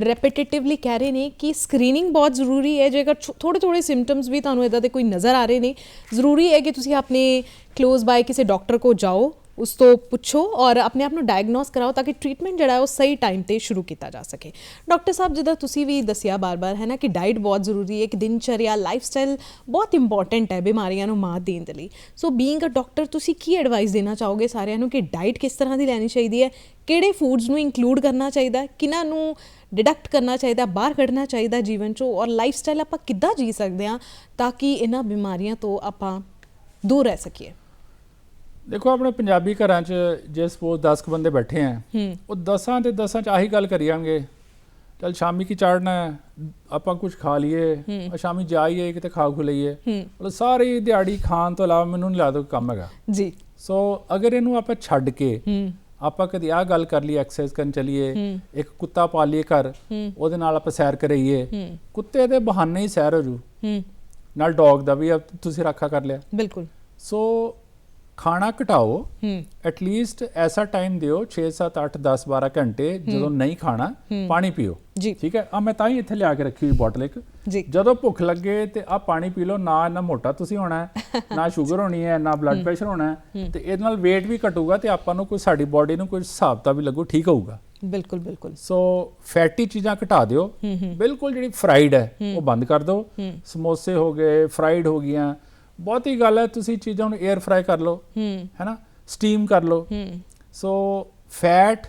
A: ਰੈਪੀਟੇਟਿਵਲੀ ਕਹਿ ਰਹੇ ਨੇ ਕਿ ਸਕਰੀਨਿੰਗ ਬਹੁਤ ਜ਼ਰੂਰੀ ਹੈ, ਜੇਕਰ ਥੋੜੇ ਥੋੜੇ ਸਿੰਪਟਮਸ ਵੀ ਤੁਹਾਨੂੰ ਇਦਾਂ ਦੇ ਕੋਈ ਨਜ਼ਰ ਆ ਰਹੇ ਨੇ, ਜ਼ਰੂਰੀ ਹੈ ਕਿ ਤੁਸੀਂ ਆਪਣੇ ক্লোਜ਼ ਬਾਈ ਕਿਸੇ ਡਾਕਟਰ ਕੋ ਜਾਓ ਉਸ ਤੋਂ ਪੁੱਛੋ ਔਰ ਆਪਣੇ ਆਪ ਨੂੰ ਡਾਇਗਨੋਸ ਕਰਾਓ ਤਾਂ ਕਿ ਟ੍ਰੀਟਮੈਂਟ ਜਿਹੜਾ ਹੈ ਉਹ ਸਹੀ ਟਾਈਮ ਤੇ ਸ਼ੁਰੂ ਕੀਤਾ ਜਾ ਸਕੇ ਡਾਕਟਰ ਸਾਹਿਬ ਜਿੱਦਾਂ ਤੁਸੀਂ ਵੀ ਦੱਸਿਆ ਬਾਰ-ਬਾਰ ਹੈ ਨਾ ਕਿ ਡਾਈਟ ਬਹੁਤ ਜ਼ਰੂਰੀ ਹੈ ਕਿ ਦਿਨਚਰਿਆ ਲਾਈਫਸਟਾਈਲ ਬਹੁਤ ਇੰਪੋਰਟੈਂਟ ਹੈ ਬਿਮਾਰੀਆਂ ਨੂੰ ਮਾਤ ਦੇਣ ਦੇ ਲਈ ਸੋ ਬੀਇੰਗ ਅ ਡਾਕਟਰ ਤੁਸੀਂ ਕੀ ਐਡਵਾਈਸ ਦੇਣਾ ਚਾਹੋਗੇ ਸਾਰਿਆਂ ਨੂੰ ਕਿ ਡਾਈਟ ਕਿਸ ਤਰ੍ਹਾਂ ਦੀ ਲੈਣੀ ਚਾਹੀਦੀ ਹੈ ਕਿਹੜੇ ਫੂਡਸ ਨੂੰ ਇਨਕਲੂਡ ਕਰਨਾ ਚਾਹੀਦਾ ਕਿਨਾਂ ਨੂੰ ਡਿਡਕਟ ਕਰਨਾ ਚਾਹੀਦਾ ਬਾਹਰ ਕੱਢਣਾ ਚਾਹੀਦਾ ਜੀਵਨ ਚੋਂ ਔਰ ਲਾਈਫਸਟਾਈਲ ਆਪਾਂ ਕਿੱਦਾਂ ਜੀ ਸਕਦੇ ਹਾਂ ਤਾਂ ਕਿ ਇਹਨਾਂ ਬਿਮਾਰੀਆਂ ਤੋਂ ਆਪਾਂ ਦੂਰ ਰਹਿ ਸਕੀਏ
B: ਦੇਖੋ ਆਪਣੇ ਪੰਜਾਬੀ ਘਰਾਂ 'ਚ ਜੇ ਸਪੋਜ਼ 10 ਕੁ ਬੰਦੇ ਬੈਠੇ ਆ ਉਹ 10ਾਂ ਤੇ 10ਾਂ 'ਚ ਆਹੀ ਗੱਲ ਕਰੀਆਂਗੇ। ਚਲ ਸ਼ਾਮੀ ਕੀ ਚਾੜਨਾ ਹੈ? ਆਪਾਂ ਕੁਝ ਖਾ ਲਈਏ ਸ਼ਾਮੀ ਜਾਈਏ ਕਿਤੇ ਖਾ ਖੁ ਲਈਏ। ਮਤਲਬ ਸਾਰੀ ਦਿਹਾੜੀ ਖਾਣ ਤੋਂ ਇਲਾਵਾ ਮੈਨੂੰ ਨਹੀਂ ਲੱਗਦਾ ਕੰਮ ਹੈਗਾ।
A: ਜੀ।
B: ਸੋ ਅਗਰ ਇਹਨੂੰ ਆਪਾਂ ਛੱਡ ਕੇ ਆਪਾਂ ਕਦੀ ਆਹ ਗੱਲ ਕਰ ਲਈ ਐਕਸਰਸਾਈਜ਼ ਕਰਨ ਚਲੀਏ। ਇੱਕ ਕੁੱਤਾ ਪਾਲ ਲਈਏ ਘਰ ਉਹਦੇ ਨਾਲ ਆਪਾਂ ਸੈਰ ਕਰਾਈਏ ਕੁੱਤੇ ਦੇ ਬਹਾਨੇ ਹੀ ਸੈਰ ਹੋ ਜੂ। ਨਾਲ ਡੌਗ ਦਾ ਵੀ ਤੁਸੀਂ ਰਾਖਾ ਕਰ ਲਿਆ।
A: ਬਿਲਕੁਲ।
B: ਸੋ ਖਾਣਾ ਘਟਾਓ
A: ਹੂੰ।
B: ਐਟਲੀਸਟ ਐਸਾ ਟਾਈਮ ਦਿਓ 6 7 8 10 12 ਘੰਟੇ ਜਦੋਂ ਨਹੀਂ ਖਾਣਾ ਪਾਣੀ ਪੀਓ।
A: ਜੀ।
B: ਠੀਕ ਹੈ? ਆ ਮੈਂ ਤਾਂ ਹੀ ਇੱਥੇ ਲਿਆ ਕੇ ਰੱਖੀ ਹੋਈ ਬੋਟਲ ਇੱਕ।
A: ਜੀ।
B: ਜਦੋਂ ਭੁੱਖ ਲੱਗੇ ਤੇ ਆ ਪਾਣੀ ਪੀ ਲਓ ਨਾ ਇੰਨਾ ਮੋਟਾ ਤੁਸੀਂ ਹੋਣਾ ਹੈ ਨਾ ਸ਼ੂਗਰ ਹੋਣੀ ਹੈ ਨਾ ਬਲੱਡ ਪ੍ਰੈਸ਼ਰ ਹੋਣਾ ਹੈ ਤੇ ਇਹਦੇ ਨਾਲ weight ਵੀ ਘਟੂਗਾ ਤੇ ਆਪਾਂ ਨੂੰ ਕੋਈ ਸਾਡੀ ਬਾਡੀ ਨੂੰ ਕੋਈ ਹਿਸਾਬ ਤਾਂ ਵੀ ਲੱਗੂ ਠੀਕ ਹੋਊਗਾ।
A: ਬਿਲਕੁਲ ਬਿਲਕੁਲ।
B: ਸੋ ਫੈਟੀ ਚੀਜ਼ਾਂ ਘਟਾ ਦਿਓ। ਬਿਲਕੁਲ ਜਿਹੜੀ ਫਰਾਈਡ ਹੈ ਉਹ ਬੰਦ ਕਰ ਦਿਓ। ਸਮੋਸੇ ਹੋ ਗਏ ਫਰਾਈਡ ਹੋ ਗਈਆਂ ਬਹੁਤੀ ਗੱਲ ਹੈ ਤੁਸੀਂ ਚੀਜ਼ਾਂ ਨੂੰ 에ਅਰ ਫਰਾਈ ਕਰ ਲਓ
A: ਹੂੰ।
B: ਹੈਨਾ? ਸਟੀਮ ਕਰ ਲਓ।
A: ਹੂੰ।
B: ਸੋ ਫੈਟ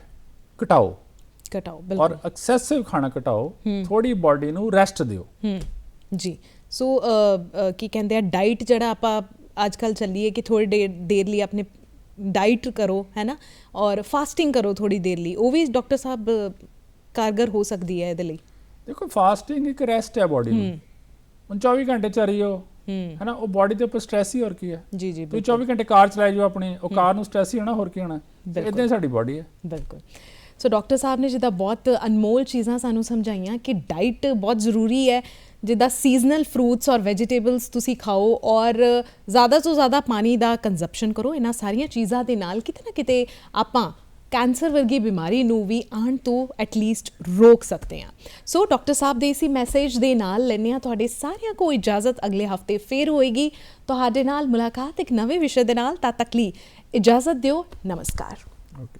B: ਘਟਾਓ।
A: ਘਟਾਓ
B: ਔਰ
A: ਬਿਲਕੁਲ।
B: ਐਕਸੈਸਿਵ ਖਾਣਾ ਘਟਾਓ ਥੋੜੀ ਬਾਡੀ ਨੂੰ ਰੈਸਟ ਦਿਓ।
A: ਹੂੰ ਜੀ। ਸੋ ਕੀ ਕਹਿੰਦੇ ਆ ਡਾਈਟ ਜਿਹੜਾ ਆਪਾਂ ਅੱਜ ਕੱਲ ਚੱਲੀਏ ਕਿ ਥੋੜੀ ਦੇਰ ਲਈ ਆਪਣੇ ਡਾਈਟ ਕਰੋ ਹੈ ਨਾ ਔਰ ਫਾਸਟਿੰਗ ਕਰੋ ਥੋੜੀ ਦੇਰ ਲਈ। ਉਹ ਵੀ ਡਾਕਟਰ ਸਾਹਿਬ ਕਾਰਗਰ ਹੋ ਸਕਦੀ ਹੈ ਇਹਦੇ ਲਈ।
B: ਦੇਖੋ ਫਾਸਟਿੰਗ ਇੱਕ ਰੈਸਟ ਹੈ ਬਾਡੀ ਨੂੰ। ਹੁਣ 24 ਘੰਟੇ ਚ ਰਹੀ ਹੋ
A: ਹੂੰ
B: ਹੈਨਾ ਉਹ ਬਾਡੀ ਦੇ ਉੱਪਰ ਸਟ੍ਰੈਸ ਹੀ ਹੋਰ ਕੀ ਹੈ।
A: ਜੀ ਜੀ
B: ਤੁਸੀਂ 24 ਘੰਟੇ ਕਾਰ ਚਲਾਈ ਜਾਓ ਆਪਣੀ ਉਹ ਕਾਰ ਨੂੰ ਸਟ੍ਰੈਸ ਹੀ ਹੋਣਾ ਹੋਰ ਕੀ ਹੋਣਾ। ਇਦਾਂ ਹੀ ਸਾਡੀ ਬਾਡੀ ਹੈ।
A: ਬਿਲਕੁਲ। ਸੋ ਡਾਕਟਰ ਸਾਹਿਬ ਨੇ ਜਿੱਦਾਂ ਬਹੁਤ ਅਨਮੋਲ ਚੀਜ਼ਾਂ ਸਾਨੂੰ ਸਮਝਾਈਆਂ ਕਿ ਡਾਈਟ ਬਹੁਤ ਜ਼ਰੂਰੀ ਹੈ ਜਿੱਦਾਂ ਸੀਜ਼ਨਲ ਫਰੂਟਸ ਔਰ ਵੈਜੀਟੇਬਲਸ ਤੁਸੀਂ ਖਾਓ ਔਰ ਜ਼ਿਆਦਾ ਤੋਂ ਜ਼ਿਆਦਾ ਪਾਣੀ ਦਾ ਕੰਜ਼ੰਪਸ਼ਨ ਕਰੋ ਇਹਨਾਂ ਸਾਰੀਆਂ ਚੀਜ਼ਾਂ ਦੇ ਨਾਲ ਕਿਤੇ ਨਾ ਕਿਤੇ ਆਪਾਂ ਕੈਂਸਰ ਵਰਗੀ ਬਿਮਾਰੀ ਨੂੰ ਵੀ ਆਣ ਤੋਂ ਐਟਲੀਸਟ ਰੋਕ ਸਕਦੇ ਹਾਂ। ਸੋ ਡਾਕਟਰ ਸਾਹਿਬ ਦੇ ਇਸੇ ਮੈਸੇਜ ਦੇ ਨਾਲ ਲੈਨੇ ਆ ਤੁਹਾਡੇ ਸਾਰਿਆਂ ਕੋ ਇਜਾਜ਼ਤ ਅਗਲੇ ਹਫ਼ਤੇ ਫੇਰ ਹੋਏਗੀ। ਤੁਹਾਡੇ ਨਾਲ ਮੁਲਾਕਾਤ ਇੱਕ ਨਵੇਂ ਵਿਸ਼ੇ ਦੇ ਨਾਲ ਤਦ ਤੱਕ ਲਈ ਇਜਾਜ਼ਤ ਦਿਓ। ਨਮਸਕਾਰ। ਓਕੇ